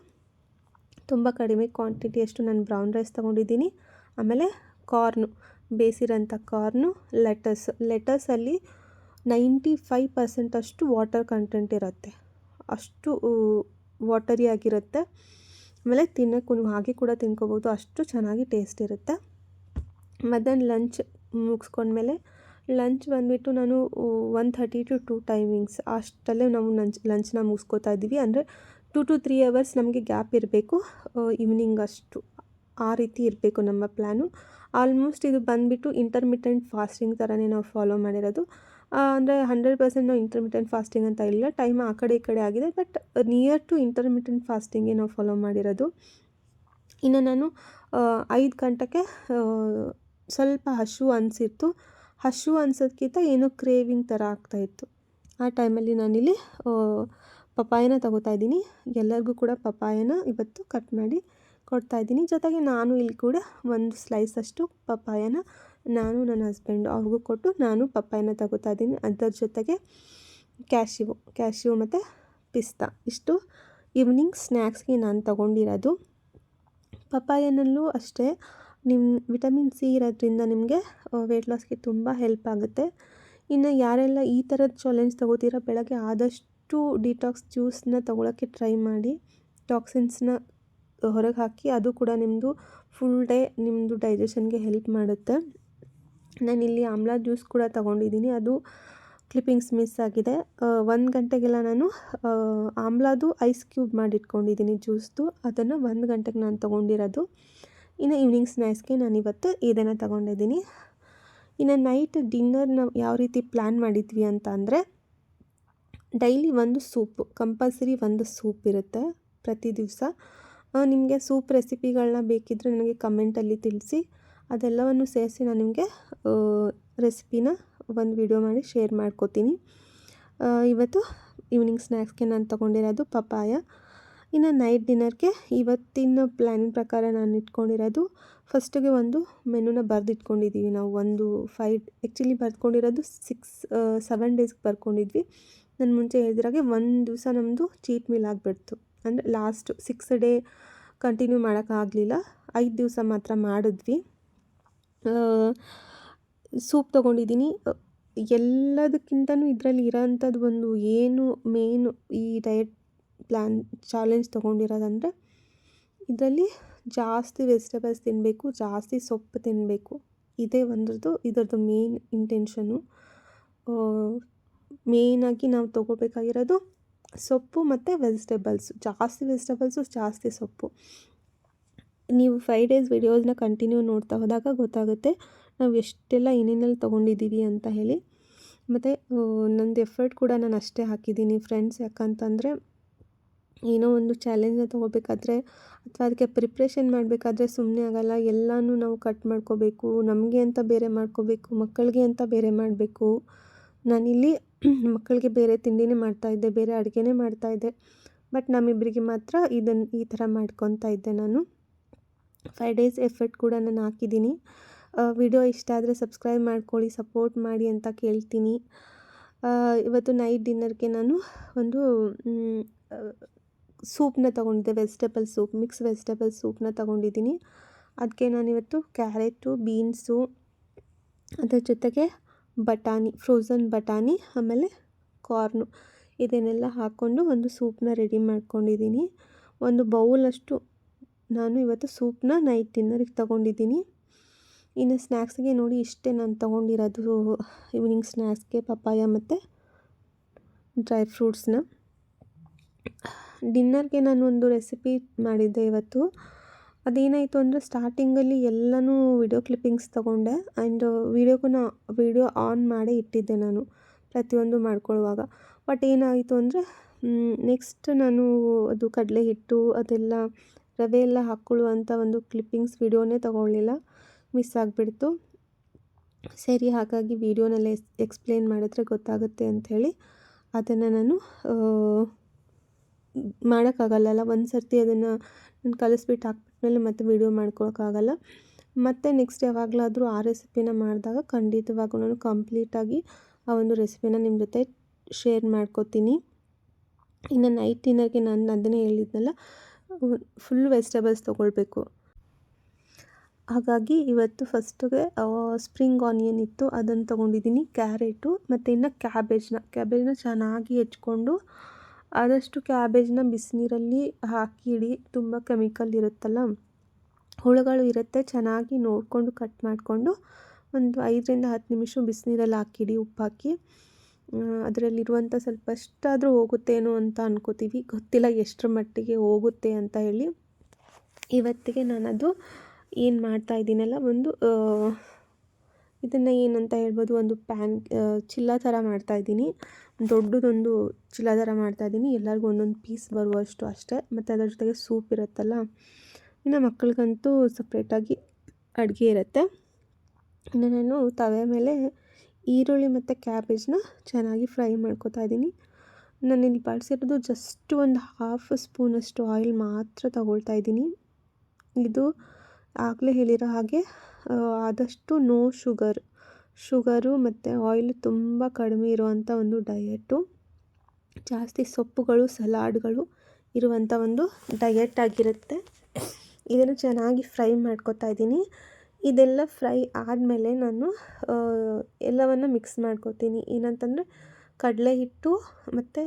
ತುಂಬ ಕಡಿಮೆ ಕ್ವಾಂಟಿಟಿ ಅಷ್ಟು ನಾನು ಬ್ರೌನ್ ರೈಸ್ ತೊಗೊಂಡಿದ್ದೀನಿ. ಆಮೇಲೆ ಕಾರ್ನು, ಬೇಸಿರೋಂಥ ಕಾರ್ನು, ಲೆಟಸ್, ಲೆಟಸಲ್ಲಿ ನೈಂಟಿ ಫೈವ್ ಪರ್ಸೆಂಟ್ ಅಷ್ಟು ವಾಟರ್ ಕಂಟೆಂಟ್ ಇರುತ್ತೆ. ಅಷ್ಟು ವಾಟರಿ ಆಗಿರುತ್ತೆ. ಆಮೇಲೆ ತಿನ್ನೋಕ್ಕೂ ಹಾಗೆ ಕೂಡ ತಿನ್ಕೋಬೋದು. ಅಷ್ಟು ಚೆನ್ನಾಗಿ ಟೇಸ್ಟ್ ಇರುತ್ತೆ. ಮಧ್ಯಾಹ್ನ ಲಂಚ್ ಮುಗಿಸ್ಕೊಂಡ್ಮೇಲೆ ಲಂಚ್ ಬಂದುಬಿಟ್ಟು ನಾನು one thirty to two timings ಅಷ್ಟಲ್ಲೇ ನಾವು ಲಂಚ್ ಲಂಚ್ನ ಮುಗಿಸ್ಕೋತಾ ಇದ್ದೀವಿ. ಅಂದರೆ ಟು ಟು ತ್ರೀ ಅವರ್ಸ್ ನಮಗೆ ಗ್ಯಾಪ್ ಇರಬೇಕು. ಈವ್ನಿಂಗ್ ಅಷ್ಟು ಆ ರೀತಿ ಇರಬೇಕು ನಮ್ಮ ಪ್ಲ್ಯಾನು ಆಲ್ಮೋಸ್ಟ್ ಇದು ಬಂದುಬಿಟ್ಟು ಇಂಟರ್ಮಿಟೆಂಟ್ ಫಾಸ್ಟಿಂಗ್ ಥರನೇ ನಾವು ಫಾಲೋ ಮಾಡಿರೋದು. ಅಂದರೆ ಹಂಡ್ರೆಡ್ ಪರ್ಸೆಂಟ್ ನಾವು ಇಂಟರ್ಮಿಟೆಂಟ್ ಫಾಸ್ಟಿಂಗ್ ಅಂತ ಇಲ್ಲ. ಟೈಮ್ ಆ ಕಡೆ ಈ ಕಡೆ ಆಗಿದೆ ಬಟ್ ನಿಯರ್ ಟು ಇಂಟರ್ಮಿಟೆಂಟ್ ಫಾಸ್ಟಿಂಗೇ ನಾವು ಫಾಲೋ ಮಾಡಿರೋದು. ಇನ್ನು ನಾನು ಐದು ಗಂಟೆಗೆ ಸ್ವಲ್ಪ ಹಸು ಅನಿಸಿತ್ತು. ಹಶು ಅನ್ಸೋದ್ಕಿಂತ ಏನೋ ಕ್ರೇವಿಂಗ್ ಥರ ಆಗ್ತಾಯಿತ್ತು ಆ ಟೈಮಲ್ಲಿ ನಾನಿಲ್ಲಿ ಪಪಾಯನ ತಗೋತಾ ಇದ್ದೀನಿ. ಎಲ್ಲರಿಗೂ ಕೂಡ ಪಪಾಯನ ಇವತ್ತು ಕಟ್ ಮಾಡಿ ಕೊಡ್ತಾ ಇದ್ದೀನಿ. ಜೊತೆಗೆ ನಾನು ಇಲ್ಲಿ ಕೂಡ ಒಂದು ಸ್ಲೈಸ್ ಅಷ್ಟು ಪಪ್ಪಾಯನ ನಾನು ನನ್ನ ಹಸ್ಬೆಂಡು ಅವ್ರಿಗೂ ಕೊಟ್ಟು ನಾನು ಪಪ್ಪಾಯನ ತಗೋತಾ ಇದ್ದೀನಿ. ಅದರ ಜೊತೆಗೆ ಕ್ಯಾಶ್ಯೂ ಕ್ಯಾಶ್ಯೂ ಮತ್ತು ಪಿಸ್ತಾ ಇಷ್ಟು ಈವ್ನಿಂಗ್ ಸ್ನ್ಯಾಕ್ಸ್ಗೆ ನಾನು ತಗೊಂಡಿರೋದು. ಪಪ್ಪಾಯನಲ್ಲೂ ಅಷ್ಟೇ. ನಿಮ್ಮ ವಿಟಮಿನ್ ಸಿ ಇರೋದ್ರಿಂದ ನಿಮಗೆ ವೆಯ್ಟ್ ಲಾಸ್ಗೆ ತುಂಬ ಹೆಲ್ಪ್ ಆಗುತ್ತೆ. ಇನ್ನು ಯಾರೆಲ್ಲ ಈ ಥರದ ಚಾಲೆಂಜ್ ತೊಗೋತೀರ ಬೆಳಗ್ಗೆ ಆದಷ್ಟು ಡಿಟಾಕ್ಸ್ ಜ್ಯೂಸನ್ನ ತೊಗೊಳಕ್ಕೆ ಟ್ರೈ ಮಾಡಿ ಟಾಕ್ಸಿನ್ಸ್ನ ಹೊರಗೆ ಹಾಕಿ, ಅದು ಕೂಡ ನಿಮ್ಮದು ಫುಲ್ ಡೇ ನಿಮ್ಮದು ಡೈಜೆಷನ್ಗೆ ಹೆಲ್ಪ್ ಮಾಡುತ್ತೆ. ನಾನಿಲ್ಲಿ ಆಮ್ಲ ಜ್ಯೂಸ್ ಕೂಡ ತೊಗೊಂಡಿದ್ದೀನಿ. ಅದು ಕ್ಲಿಪ್ಪಿಂಗ್ಸ್ ಮಿಸ್ ಆಗಿದೆ. ಒಂದು ಗಂಟೆಗೆಲ್ಲ ನಾನು ಆಮ್ಲಾದು ಐಸ್ ಕ್ಯೂಬ್ ಮಾಡಿಟ್ಕೊಂಡಿದ್ದೀನಿ ಜ್ಯೂಸ್ದು. ಅದನ್ನು ಒಂದು ಗಂಟೆಗೆ ನಾನು ತೊಗೊಂಡಿರೋದು. ಇನ್ನು ಈವ್ನಿಂಗ್ ಸ್ನ್ಯಾಕ್ಸ್ಗೆ ನಾನಿವತ್ತು ಇದನ್ನು ತೊಗೊಂಡಿದ್ದೀನಿ. ಇನ್ನು ನೈಟ್ ಡಿನ್ನರ್ ನಾವು ಯಾವ ರೀತಿ ಪ್ಲ್ಯಾನ್ ಮಾಡಿದ್ವಿ ಅಂತ ಅಂದರೆ, ಡೈಲಿ ಒಂದು ಸೂಪ್, ಕಂಪಲ್ಸರಿ ಒಂದು ಸೂಪ್ ಇರುತ್ತೆ ಪ್ರತಿ ದಿವಸ. ನಿಮಗೆ ಸೂಪ್ ರೆಸಿಪಿಗಳನ್ನ ಬೇಕಿದ್ದರೆ ನನಗೆ ಕಮೆಂಟಲ್ಲಿ ತಿಳಿಸಿ. ಅದೆಲ್ಲವನ್ನು ಸೇರಿಸಿ ನಾನು ನಿಮಗೆ ರೆಸಿಪಿನ ಒಂದು ವಿಡಿಯೋ ಮಾಡಿ ಶೇರ್ ಮಾಡ್ಕೋತೀನಿ. ಇವತ್ತು ಈವ್ನಿಂಗ್ ಸ್ನ್ಯಾಕ್ಸ್ಗೆ ನಾನು ತೊಗೊಂಡಿರೋದು ಪಪ್ಪಾಯ. ಇನ್ನು ನೈಟ್ ಡಿನ್ನರ್ಗೆ ಇವತ್ತಿನ ಪ್ಲ್ಯಾನಿಂಗ್ ಪ್ರಕಾರ ನಾನು ಇಟ್ಕೊಂಡಿರೋದು ಫಸ್ಟಿಗೆ ಒಂದು ಮೆನುನ ಬರೆದಿಟ್ಕೊಂಡಿದ್ದೀವಿ ನಾವು. ಒಂದು ಫೈವ್ ಆ್ಯಕ್ಚುಲಿ ಬರ್ಕೊಂಡಿರೋದು ಸಿಕ್ಸ್ ಸೆವೆನ್ ಡೇಸ್ಗೆ ಬರ್ಕೊಂಡಿದ್ವಿ. ನಾನು ಮುಂಚೆ ಹೇಳಿದ್ರಾಗೆ ಒಂದು ದಿವಸ ನಮ್ಮದು ಚೀಟ್ ಮೀಲ್ ಆಗಿಬಿಡ್ತು. ಅಂದರೆ ಲಾಸ್ಟ್ ಸಿಕ್ಸ್ ಡೇ ಕಂಟಿನ್ಯೂ ಮಾಡೋಕ್ಕಾಗಲಿಲ್ಲ. ಐದು ದಿವಸ ಮಾತ್ರ ಮಾಡಿದ್ವಿ. ಸೂಪ್ ತೊಗೊಂಡಿದ್ದೀನಿ. ಎಲ್ಲದಕ್ಕಿಂತನೂ ಇದರಲ್ಲಿ ಇರೋಂಥದ್ದು ಒಂದು ಏನು ಮೇನು ಈ ಡಯಟ್ ಪ್ಲ್ಯಾನ್ ಚಾಲೆಂಜ್ ತೊಗೊಂಡಿರೋದಂದರೆ, ಇದರಲ್ಲಿ ಜಾಸ್ತಿ ವೆಜಿಟೇಬಲ್ಸ್ ತಿನ್ನಬೇಕು ಜಾಸ್ತಿ ಸೊಪ್ಪು ತಿನ್ನಬೇಕು ಇದೇ ಒಂದ್ರದ್ದು, ಇದರದ್ದು ಮೇನ್ ಇಂಟೆನ್ಷನು ಮೇನಾಗಿ ನಾವು ತೊಗೋಬೇಕಾಗಿರೋದು ಸೊಪ್ಪು ಮತ್ತು ವೆಜಿಟೇಬಲ್ಸು ಜಾಸ್ತಿ ವೆಜಿಟೇಬಲ್ಸು ಜಾಸ್ತಿ ಸೊಪ್ಪು. ನೀವು ಫೈವ್ ಡೇಸ್ ವಿಡಿಯೋಸ್ನ ಕಂಟಿನ್ಯೂ ನೋಡ್ತಾ ಹೋದಾಗ ಗೊತ್ತಾಗುತ್ತೆ ನಾವು ಎಷ್ಟೆಲ್ಲ ಏನೇನಲ್ಲಿ ತೊಗೊಂಡಿದ್ದೀವಿ ಅಂತ ಹೇಳಿ. ಮತ್ತು ನಂದು ಎಫರ್ಟ್ ಕೂಡ ನಾನು ಅಷ್ಟೇ ಹಾಕಿದ್ದೀನಿ ಫ್ರೆಂಡ್ಸ್ ಯಾಕಂತಂದರೆ, ಏನೋ ಒಂದು ಚಾಲೆಂಜ್ನ ತೊಗೋಬೇಕಾದ್ರೆ ಅಥವಾ ಅದಕ್ಕೆ ಪ್ರಿಪ್ರೇಷನ್ ಮಾಡಬೇಕಾದ್ರೆ ಸುಮ್ಮನೆ ಆಗೋಲ್ಲ. ಎಲ್ಲನೂ ನಾವು ಕಟ್ ಮಾಡ್ಕೋಬೇಕು, ನಮಗೆ ಅಂತ ಬೇರೆ ಮಾಡ್ಕೋಬೇಕು, ಮಕ್ಕಳಿಗೆ ಅಂತ ಬೇರೆ ಮಾಡಬೇಕು. ನಾನಿಲ್ಲಿ ಮಕ್ಕಳಿಗೆ ಬೇರೆ ತಿಂಡಿನೇ ಮಾಡ್ತಾಯಿದ್ದೆ ಬೇರೆ ಅಡುಗೆನೇ ಮಾಡ್ತಾಯಿದ್ದೆ ಬಟ್ ನಮ್ಮಿಬ್ಬರಿಗೆ ಮಾತ್ರ ಇದನ್ನು ಈ ಥರ ಮಾಡ್ಕೊತಾ ಇದ್ದೆ ನಾನು. ಫೈವ್ ಡೇಸ್ ಎಫರ್ಟ್ ಕೂಡ ನಾನು ಹಾಕಿದ್ದೀನಿ. ವಿಡಿಯೋ ಇಷ್ಟ ಆದರೆ ಸಬ್ಸ್ಕ್ರೈಬ್ ಮಾಡ್ಕೊಳ್ಳಿ ಸಪೋರ್ಟ್ ಮಾಡಿ ಅಂತ ಕೇಳ್ತೀನಿ. ಇವತ್ತು ನೈಟ್ ಡಿನ್ನರ್ಗೆ ನಾನು ಒಂದು ಸೂಪ್ನ ತೊಗೊಂಡಿದ್ದೆ ವೆಜಿಟೇಬಲ್ ಸೂಪ್ ಮಿಕ್ಸ್ ವೆಜಿಟೇಬಲ್ ಸೂಪ್ನ ತೊಗೊಂಡಿದ್ದೀನಿ. ಅದಕ್ಕೆ ನಾನಿವತ್ತು ಕ್ಯಾರೆಟು ಬೀನ್ಸು ಅದರ ಜೊತೆಗೆ ಬಟಾಣಿ ಫ್ರೋಝನ್ ಬಟಾಣಿ, ಆಮೇಲೆ ಕಾರ್ನು ಇದನ್ನೆಲ್ಲ ಹಾಕ್ಕೊಂಡು ಒಂದು ಸೂಪ್ನ ರೆಡಿ ಮಾಡ್ಕೊಂಡಿದ್ದೀನಿ. ಒಂದು ಬೌಲಷ್ಟು ನಾನು ಇವತ್ತು ಸೂಪ್ನ ನೈಟ್ ಡಿನ್ನರಿಗೆ ತೊಗೊಂಡಿದ್ದೀನಿ. ಇನ್ನು ಸ್ನ್ಯಾಕ್ಸ್ಗೆ ನೋಡಿ ಇಷ್ಟೇ ನಾನು ತೊಗೊಂಡಿರೋದು ಈವ್ನಿಂಗ್ ಸ್ನ್ಯಾಕ್ಸ್ಗೆ ಪಪ್ಪಾಯ ಮತ್ತು ಡ್ರೈ ಫ್ರೂಟ್ಸ್ನ. ಡಿನ್ನರ್ಗೆ ನಾನು ಒಂದು ರೆಸಿಪಿ ಮಾಡಿದ್ದೆ ಇವತ್ತು. ಅದೇನಾಯಿತು ಅಂದರೆ ಸ್ಟಾರ್ಟಿಂಗಲ್ಲಿ ಎಲ್ಲನೂ ವಿಡಿಯೋ ಕ್ಲಿಪ್ಪಿಂಗ್ಸ್ ತೊಗೊಂಡೆ. ಆ್ಯಂಡ್ ವೀಡಿಯೋಗೂ ವೀಡಿಯೋ ಆನ್ ಮಾಡೇ ಇಟ್ಟಿದ್ದೆ ನಾನು ಪ್ರತಿಯೊಂದು ಮಾಡ್ಕೊಳ್ಳುವಾಗ. ಬಟ್ ಏನಾಯಿತು ಅಂದರೆ ನೆಕ್ಸ್ಟ್ ನಾನು ಅದು ಕಡಲೆ ಹಿಟ್ಟು ಅದೆಲ್ಲ ರವೆ ಎಲ್ಲ ಹಾಕ್ಕೊಳ್ಳುವಂಥ ಒಂದು ಕ್ಲಿಪ್ಪಿಂಗ್ಸ್ ವಿಡಿಯೋನೇ ತೊಗೊಳ್ಳಿಲ್ಲ. ಮಿಸ್ ಆಗಿಬಿಡ್ತು. ಸರಿ, ಹಾಗಾಗಿ ವೀಡಿಯೋನಲ್ಲೇ ಎಕ್ಸ್ಪ್ಲೇನ್ ಮಾಡಿದ್ರೆ ಗೊತ್ತಾಗುತ್ತೆ ಅಂಥೇಳಿ. ಅದನ್ನು ನಾನು ಮಾಡೋಕ್ಕಾಗಲ್ಲಲ್ಲ. ಒಂದು ಸರ್ತಿ ಅದನ್ನು ನಾನು ಕಲಿಸ್ಬಿಟ್ಟು ಹಾಕ್ಬಿಟ್ಮೇಲೆ ಮತ್ತೆ ವೀಡಿಯೋ ಮಾಡ್ಕೊಳಕ್ಕಾಗಲ್ಲ. ಮತ್ತು ನೆಕ್ಸ್ಟ್ ಯಾವಾಗಲಾದರೂ ಆ ರೆಸಿಪಿನ ಮಾಡಿದಾಗ ಖಂಡಿತವಾಗೂ ನಾನು ಕಂಪ್ಲೀಟಾಗಿ ಆ ಒಂದು ರೆಸಿಪಿನ ನಿಮ್ಮ ಜೊತೆ ಶೇರ್ ಮಾಡ್ಕೋತೀನಿ. ಇನ್ನು ನೈಟ್ ಡಿನ್ನರ್ಗೆ ನಾನು ಅದನ್ನೇ ಹೇಳಿದ್ನಲ್ಲ ಫುಲ್ ವೆಜಿಟೇಬಲ್ಸ್ ತೊಗೊಳ್ಬೇಕು. ಹಾಗಾಗಿ ಇವತ್ತು ಫಸ್ಟಿಗೆ ಸ್ಪ್ರಿಂಗ್ ಆನಿಯನ್ ಇತ್ತು, ಅದನ್ನು ತೊಗೊಂಡಿದ್ದೀನಿ, ಕ್ಯಾರೆಟು, ಮತ್ತು ಇನ್ನು ಕ್ಯಾಬೇಜ್ನ ಕ್ಯಾಬೇಜ್ನ ಚೆನ್ನಾಗಿ ಹೆಚ್ಕೊಂಡು, ಆದಷ್ಟು ಕ್ಯಾಬೇಜ್ನ ಬಿಸಿನೀರಲ್ಲಿ ಹಾಕಿ ಇಡಿ ತುಂಬ ಕೆಮಿಕಲ್ ಇರುತ್ತಲ್ಲ? ಹುಳುಗಳು ಇರುತ್ತೆ, ಚೆನ್ನಾಗಿ ನೋಡಿಕೊಂಡು ಕಟ್ ಮಾಡಿಕೊಂಡು, ಒಂದು ಐದರಿಂದ ಹತ್ತು ನಿಮಿಷ ಬಿಸಿನೀರಲ್ಲಿ ಹಾಕಿಡಿ ಉಪ್ಪು ಹಾಕಿ ಅದರಲ್ಲಿರುವಂಥ ಸ್ವಲ್ಪ ಅಷ್ಟಾದರೂ ಹೋಗುತ್ತೇನೋ ಅಂತ ಅಂದ್ಕೋತೀವಿ ಗೊತ್ತಿಲ್ಲ ಎಷ್ಟರ ಮಟ್ಟಿಗೆ ಹೋಗುತ್ತೆ ಅಂತ ಹೇಳಿ. ಇವತ್ತಿಗೆ ನಾನದು ಏನು ಮಾಡ್ತಾ ಇದ್ದೀನಲ್ಲ, ಒಂದು ಇದನ್ನು ಏನಂತ ಹೇಳ್ಬೋದು, ಒಂದು ಪ್ಯಾನ್ ಚಿಲ್ಲ ಥರ ಮಾಡ್ತಾಯಿದ್ದೀನಿ ದೊಡ್ಡದೊಂದು ಚಿಲ್ಲ ಥರ ಮಾಡ್ತಾಯಿದ್ದೀನಿ ಎಲ್ಲರಿಗೂ ಒಂದೊಂದು ಪೀಸ್ ಬರುವಷ್ಟು ಅಷ್ಟೇ. ಮತ್ತು ಅದರ ಜೊತೆಗೆ ಸೂಪ್ ಇರುತ್ತಲ್ಲ, ಇನ್ನು ಮಕ್ಕಳಿಗಂತೂ ಸಪ್ರೇಟಾಗಿ ಅಡುಗೆ ಇರುತ್ತೆ. ಇನ್ನು ನಾನು ತವೆ ಮೇಲೆ ಈರುಳ್ಳಿ ಮತ್ತು ಕ್ಯಾಬೇಜ್ನ ಚೆನ್ನಾಗಿ ಫ್ರೈ ಮಾಡ್ಕೋತಾ ಇದ್ದೀನಿ. ನಾನಿಲ್ಲಿ ಬಳಸಿರೋದು ಜಸ್ಟ್ ಒಂದು ಹಾಫ್ ಸ್ಪೂನಷ್ಟು ಆಯಿಲ್ ಮಾತ್ರ ತಗೊಳ್ತಾ ಇದ್ದೀನಿ. ಇದು ಆಗಲೇ ಹೇಳಿರೋ ಹಾಗೆ ಆದಷ್ಟು ನೋ ಶುಗರ್ ಶುಗರು ಮತ್ತು ಆಯಿಲ್ ತುಂಬ ಕಡಿಮೆ ಇರುವಂಥ ಒಂದು ಡಯೆಟು ಜಾಸ್ತಿ ಸೊಪ್ಪುಗಳು, ಸಲಾಡ್ಗಳು ಇರುವಂಥ ಒಂದು ಡಯೆಟ್ ಆಗಿರುತ್ತೆ. ಇದನ್ನು ಚೆನ್ನಾಗಿ ಫ್ರೈ ಮಾಡ್ಕೊತಾ ಇದ್ದೀನಿ. ಇದೆಲ್ಲ ಫ್ರೈ ಆದಮೇಲೆ ನಾನು ಎಲ್ಲವನ್ನು ಮಿಕ್ಸ್ ಮಾಡ್ಕೋತೀನಿ. ಏನಂತಂದರೆ ಕಡಲೆ ಹಿಟ್ಟು ಮತ್ತು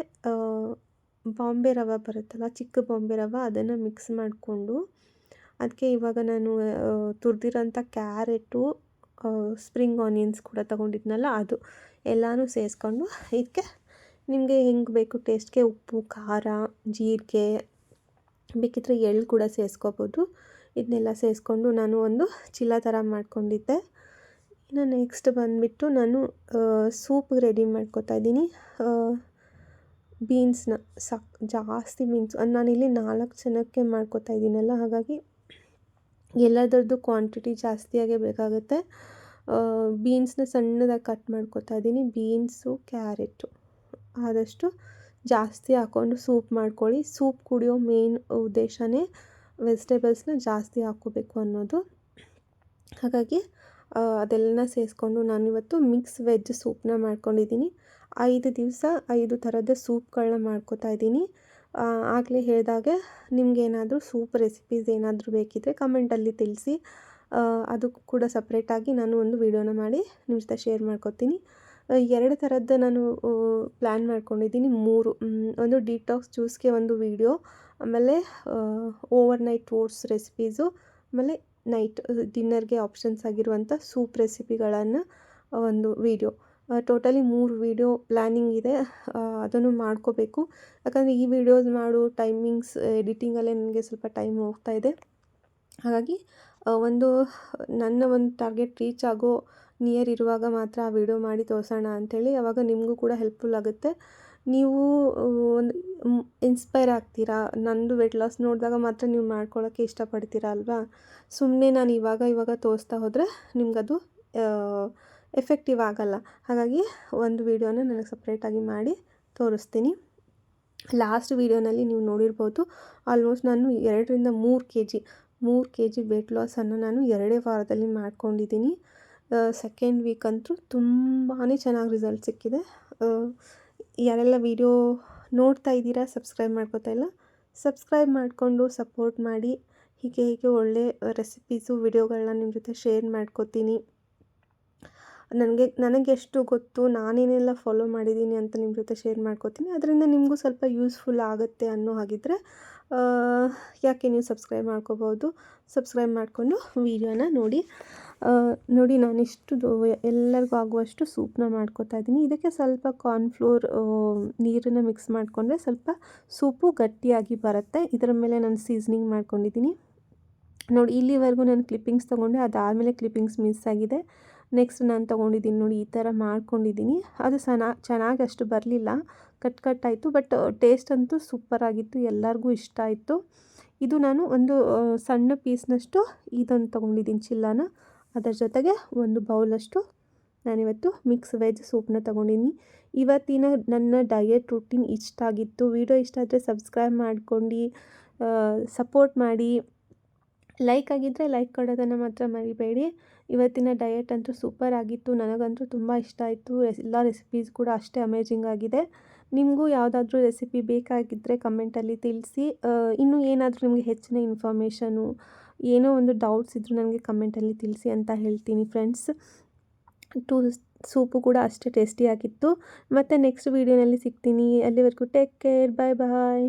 ಬಾಂಬೆ ರವೆ ಬರುತ್ತಲ್ಲ, ಚಿಕ್ಕ ಬಾಂಬೆ ರವೆ ಅದನ್ನು ಮಿಕ್ಸ್ ಮಾಡಿಕೊಂಡು ಅದಕ್ಕೆ ಇವಾಗ ನಾನು ತುರಿದಿರೋಂಥ ಕ್ಯಾರೆಟು ಸ್ಪ್ರಿಂಗ್ ಆನಿಯನ್ಸ್ ಕೂಡ ತೊಗೊಂಡಿದ್ನಲ್ಲ ಅದು ಎಲ್ಲನೂ ಸೇರಿಸ್ಕೊಂಡು ಇದಕ್ಕೆ ನಿಮಗೆ ಹೆಂಗೆ ಬೇಕು ಟೇಸ್ಟ್ಗೆ ಉಪ್ಪು, ಖಾರ, ಜೀರಿಗೆ ಬೇಕಿದ್ದರೆ ಎಳ್ಳು ಕೂಡ ಸೇರಿಸ್ಕೋಬೋದು ಇದನ್ನೆಲ್ಲ ಸೇರಿಸ್ಕೊಂಡು ನಾನು ಒಂದು ಚೀಲ ಥರ ಮಾಡ್ಕೊಂಡಿದ್ದೆ. ಇನ್ನು ನೆಕ್ಸ್ಟ್ ಬಂದುಬಿಟ್ಟು ನಾನು ಸೂಪ್ ರೆಡಿ ಮಾಡ್ಕೊತಾ ಇದ್ದೀನಿ. ಬೀನ್ಸ್ನ ಸಕ್, ಜಾಸ್ತಿ ಬೀನ್ಸ್ ನಾನಿಲ್ಲಿ ನಾಲ್ಕು ಜನಕ್ಕೆ ಮಾಡ್ಕೊತಾ ಇದ್ದೀನಲ್ಲ, ಹಾಗಾಗಿ ಎಲ್ಲದರದ್ದು ಕ್ವಾಂಟಿಟಿ ಜಾಸ್ತಿಯಾಗೇ ಬೇಕಾಗುತ್ತೆ. ಬೀನ್ಸ್ನ ಸಣ್ಣದಾಗಿ ಕಟ್ ಮಾಡ್ಕೊತಾ ಇದ್ದೀನಿ. ಬೀನ್ಸು ಕ್ಯಾರೆಟು ಆದಷ್ಟು ಜಾಸ್ತಿ ಹಾಕ್ಕೊಂಡು ಸೂಪ್ ಮಾಡ್ಕೊಳ್ಳಿ. ಸೂಪ್ ಕುಡಿಯೋ ಮೇನ್ ಉದ್ದೇಶನೇ ವೆಜಿಟೇಬಲ್ಸ್ನ ಜಾಸ್ತಿ ಹಾಕ್ಕೋಬೇಕು ಅನ್ನೋದು. ಹಾಗಾಗಿ ಅದೆಲ್ಲ ಸೇರಿಸ್ಕೊಂಡು ನಾನಿವತ್ತು ಮಿಕ್ಸ್ ವೆಜ್ ಸೂಪ್ನ ಮಾಡ್ಕೊಂಡಿದ್ದೀನಿ. ಐದು ದಿವಸ ಐದು ಥರದ ಸೂಪ್ಗಳನ್ನ ಮಾಡ್ಕೋತಾ ಇದ್ದೀನಿ. ಆಗಲೇ ಹೇಳಿದಾಗೆ ನಿಮಗೇನಾದರೂ ಸೂಪ್ ರೆಸಿಪೀಸ್ ಏನಾದರೂ ಬೇಕಿದ್ದರೆ ಕಮೆಂಟಲ್ಲಿ ತಿಳಿಸಿ. ಅದು ಕೂಡ ಸಪ್ರೇಟಾಗಿ ನಾನು ಒಂದು ವಿಡಿಯೋನ ಮಾಡಿ ನಿಮ್ಮ ಜೊತೆ ಶೇರ್ ಮಾಡ್ಕೊತೀನಿ. ಎರಡು ಥರದ್ದು ನಾನು ಪ್ಲ್ಯಾನ್ ಮಾಡ್ಕೊಂಡಿದ್ದೀನಿ. ಮೂರು ಒಂದು ಡಿಟಾಕ್ಸ್ ಜ್ಯೂಸ್ಗೆ ಒಂದು ವೀಡಿಯೋ ಆಮೇಲೆ ಓವರ್ ನೈಟ್ ಓಟ್ಸ್ ರೆಸಿಪೀಸು ಆಮೇಲೆ ನೈಟ್ ಡಿನ್ನರ್ಗೆ ಆಪ್ಷನ್ಸ್ ಆಗಿರುವಂಥ ಸೂಪ್ ರೆಸಿಪಿಗಳನ್ನು ಒಂದು ವೀಡಿಯೋ ಟೋಟಲಿ ಮೂರು ವೀಡಿಯೋ ಪ್ಲ್ಯಾನಿಂಗ್ ಇದೆ. ಅದನ್ನು ಮಾಡ್ಕೋಬೇಕು. ಯಾಕಂದರೆ ಈ ವಿಡಿಯೋಸ್ ಮಾಡೋ ಟೈಮಿಂಗ್ಸ್ ಎಡಿಟಿಂಗಲ್ಲೇ ನನಗೆ ಸ್ವಲ್ಪ ಟೈಮ್ ಹೋಗ್ತಾ ಇದೆ. ಹಾಗಾಗಿ ಒಂದು, ನನ್ನ ಒಂದು ಟಾರ್ಗೆಟ್ ರೀಚ್ ಆಗೋ ನಿಯರ್ ಇರುವಾಗ ಮಾತ್ರ ಆ ವಿಡಿಯೋ ಮಾಡಿ ತೋರಿಸೋಣ ಅಂಥೇಳಿ ಅವಾಗ ನಿಮಗೂ ಕೂಡ ಹೆಲ್ಪ್ಫುಲ್ ಆಗುತ್ತೆ. ನೀವು ಒಂದು ಇನ್ಸ್ಪೈರ್ ಆಗ್ತೀರಾ? ನಂದು ವೆಯ್ಟ್ ಲಾಸ್ ನೋಡಿದಾಗ ಮಾತ್ರ ನೀವು ಮಾಡ್ಕೊಳ್ಳೋಕ್ಕೆ ಇಷ್ಟಪಡ್ತೀರಾ ಅಲ್ವಾ? ಸುಮ್ಮನೆ ನಾನು ಇವಾಗ ಇವಾಗ ತೋರಿಸ್ತಾ ಹೋದರೆ ನಿಮಗದು ಎಫೆಕ್ಟಿವ್ ಆಗಲ್ಲ. ಹಾಗಾಗಿ ಒಂದು ವೀಡಿಯೋನ ನನಗೆ ಸಪ್ರೇಟಾಗಿ ಮಾಡಿ ತೋರಿಸ್ತೀನಿ. ಲಾಸ್ಟ್ ವೀಡಿಯೋನಲ್ಲಿ ನೀವು ನೋಡಿರ್ಬೋದು ಆಲ್ಮೋಸ್ಟ್ ನಾನು ಎರಡರಿಂದ ಮೂರು ಕೆ ಜಿ ಮೂರು ಕೆ ಜಿ ವೆಯ್ಟ್ ಲಾಸನ್ನು ನಾನು ಎರಡೇ ವಾರದಲ್ಲಿ ಮಾಡ್ಕೊಂಡಿದ್ದೀನಿ. ಸೆಕೆಂಡ್ ವೀಕ್ ಅಂತೂ ತುಂಬಾ ಚೆನ್ನಾಗಿ ರಿಸಲ್ಟ್ ಸಿಕ್ಕಿದೆ. ಯಾರೆಲ್ಲ ವೀಡಿಯೋ ನೋಡ್ತಾ ಇದ್ದೀರಾ ಸಬ್ಸ್ಕ್ರೈಬ್ ಮಾಡ್ಕೋತಾ ಇಲ್ಲ ಸಬ್ಸ್ಕ್ರೈಬ್ ಮಾಡಿಕೊಂಡು ಸಪೋರ್ಟ್ ಮಾಡಿ. ಹೀಗೆ ಹೀಗೆ ಒಳ್ಳೆ ರೆಸಿಪೀಸು ವಿಡಿಯೋಗಳನ್ನ ನಿಮ್ಮ ಜೊತೆ ಶೇರ್ ಮಾಡ್ಕೋತೀನಿ. ನನಗೆ ನನಗೆ ಎಷ್ಟು ಗೊತ್ತು, ನಾನೇನೆಲ್ಲ ಫಾಲೋ ಮಾಡಿದ್ದೀನಿ ಅಂತ ನಿಮ್ಮ ಜೊತೆ ಶೇರ್ ಮಾಡ್ಕೋತೀನಿ. ಅದರಿಂದ ನಿಮಗೂ ಸ್ವಲ್ಪ ಯೂಸ್ಫುಲ್ ಆಗುತ್ತೆ ಅನ್ನೋ ಹಾಗಿದ್ರೆ ಯಾಕೆ ನೀವು ಸಬ್ಸ್ಕ್ರೈಬ್ ಮಾಡ್ಕೋಬೋದು? ಸಬ್ಸ್ಕ್ರೈಬ್ ಮಾಡಿಕೊಂಡು ವೀಡಿಯೋನ ನೋಡಿ. ನೋಡಿ ನಾನಿಷ್ಟು ಎಲ್ಲರಿಗೂ ಆಗುವಷ್ಟು ಸೂಪ್ನ ಮಾಡ್ಕೋತಾ ಇದ್ದೀನಿ. ಇದಕ್ಕೆ ಸ್ವಲ್ಪ ಕಾರ್ನ್ಫ್ಲೋರ್ ನೀರನ್ನು ಮಿಕ್ಸ್ ಮಾಡಿಕೊಂಡ್ರೆ ಸ್ವಲ್ಪ ಸೂಪು ಗಟ್ಟಿಯಾಗಿ ಬರುತ್ತೆ. ಇದರ ಮೇಲೆ ನಾನು ಸೀಸನಿಂಗ್ ಮಾಡ್ಕೊಂಡಿದ್ದೀನಿ. ನೋಡಿ, ಇಲ್ಲಿವರೆಗೂ ನಾನು ಕ್ಲಿಪ್ಪಿಂಗ್ಸ್ ತೊಗೊಂಡೆ. ಅದಾದಮೇಲೆ ಕ್ಲಿಪ್ಪಿಂಗ್ಸ್ ಮಿಸ್ ಆಗಿದೆ. ನೆಕ್ಸ್ಟ್ ನಾನು ತೊಗೊಂಡಿದ್ದೀನಿ ನೋಡಿ, ಈ ಥರ ಮಾಡ್ಕೊಂಡಿದ್ದೀನಿ ಅದು ಸನಾ, ಚೆನ್ನಾಗಿ ಅಷ್ಟು ಬರಲಿಲ್ಲ. ಕಟ್ ಕಟ್ ಆಯಿತು ಬಟ್ ಟೇಸ್ಟ್ ಅಂತೂ ಸೂಪರಾಗಿತ್ತು ಎಲ್ಲರಿಗೂ ಇಷ್ಟ ಆಯಿತು. ಇದು ನಾನು ಒಂದು ಸಣ್ಣ ಪೀಸ್ನಷ್ಟು ಇದನ್ನು ತೊಗೊಂಡಿದ್ದೀನಿ ಚಿಲ್ಲಾನ. ಅದರ ಜೊತೆಗೆ ಒಂದು ಬೌಲಷ್ಟು ನಾನಿವತ್ತು ಮಿಕ್ಸ್ ವೆಜ್ ಸೂಪ್ನ ತೊಗೊಂಡಿನಿ ಇವತ್ತಿನ ನನ್ನ ಡಯೆಟ್ ರೂಟೀನ್ ಇಷ್ಟ ಆಗಿತ್ತು. ವಿಡಿಯೋ ಇಷ್ಟ ಆದರೆ ಸಬ್ಸ್ಕ್ರೈಬ್ ಮಾಡ್ಕೊಂಡು ಸಪೋರ್ಟ್ ಮಾಡಿ. ಲೈಕ್ ಆಗಿದ್ದರೆ ಲೈಕ್ ಕೊಡೋದನ್ನು ಮಾತ್ರ ಮರಿಬೇಡಿ. ಇವತ್ತಿನ ಡಯಟ್ ಅಂತೂ ಸೂಪರ್ ಆಗಿತ್ತು. ನನಗಂತೂ ತುಂಬ ಇಷ್ಟ ಆಯಿತು. ಎಲ್ಲ ರೆಸಿಪೀಸ್ ಕೂಡ ಅಷ್ಟೇ ಅಮೇಜಿಂಗ್ ಆಗಿದೆ. ನಿಮಗೂ ಯಾವುದಾದ್ರೂ ರೆಸಿಪಿ ಬೇಕಾಗಿದ್ದರೆ ಕಮೆಂಟಲ್ಲಿ ತಿಳಿಸಿ. ಇನ್ನೂ ಏನಾದರೂ ನಿಮಗೆ ಹೆಚ್ಚಿನ ಇನ್ಫಾರ್ಮೇಷನು ಏನೋ ಒಂದು ಡೌಟ್ಸ್ ಇದ್ದರೂ ನನಗೆ ಕಮೆಂಟಲ್ಲಿ ತಿಳಿಸಿ ಅಂತ ಹೇಳ್ತೀನಿ ಫ್ರೆಂಡ್ಸ್ ಟು, ಸೂಪು ಕೂಡ ಅಷ್ಟೇ ಟೇಸ್ಟಿಯಾಗಿತ್ತು ಮತ್ತು ನೆಕ್ಸ್ಟ್ ವೀಡಿಯೋನಲ್ಲಿ ಸಿಗ್ತೀನಿ. ಅಲ್ಲಿವರೆಗೂ ಟೇಕ್ ಕೇರ್ ಬಾಯ್ ಬಾಯ್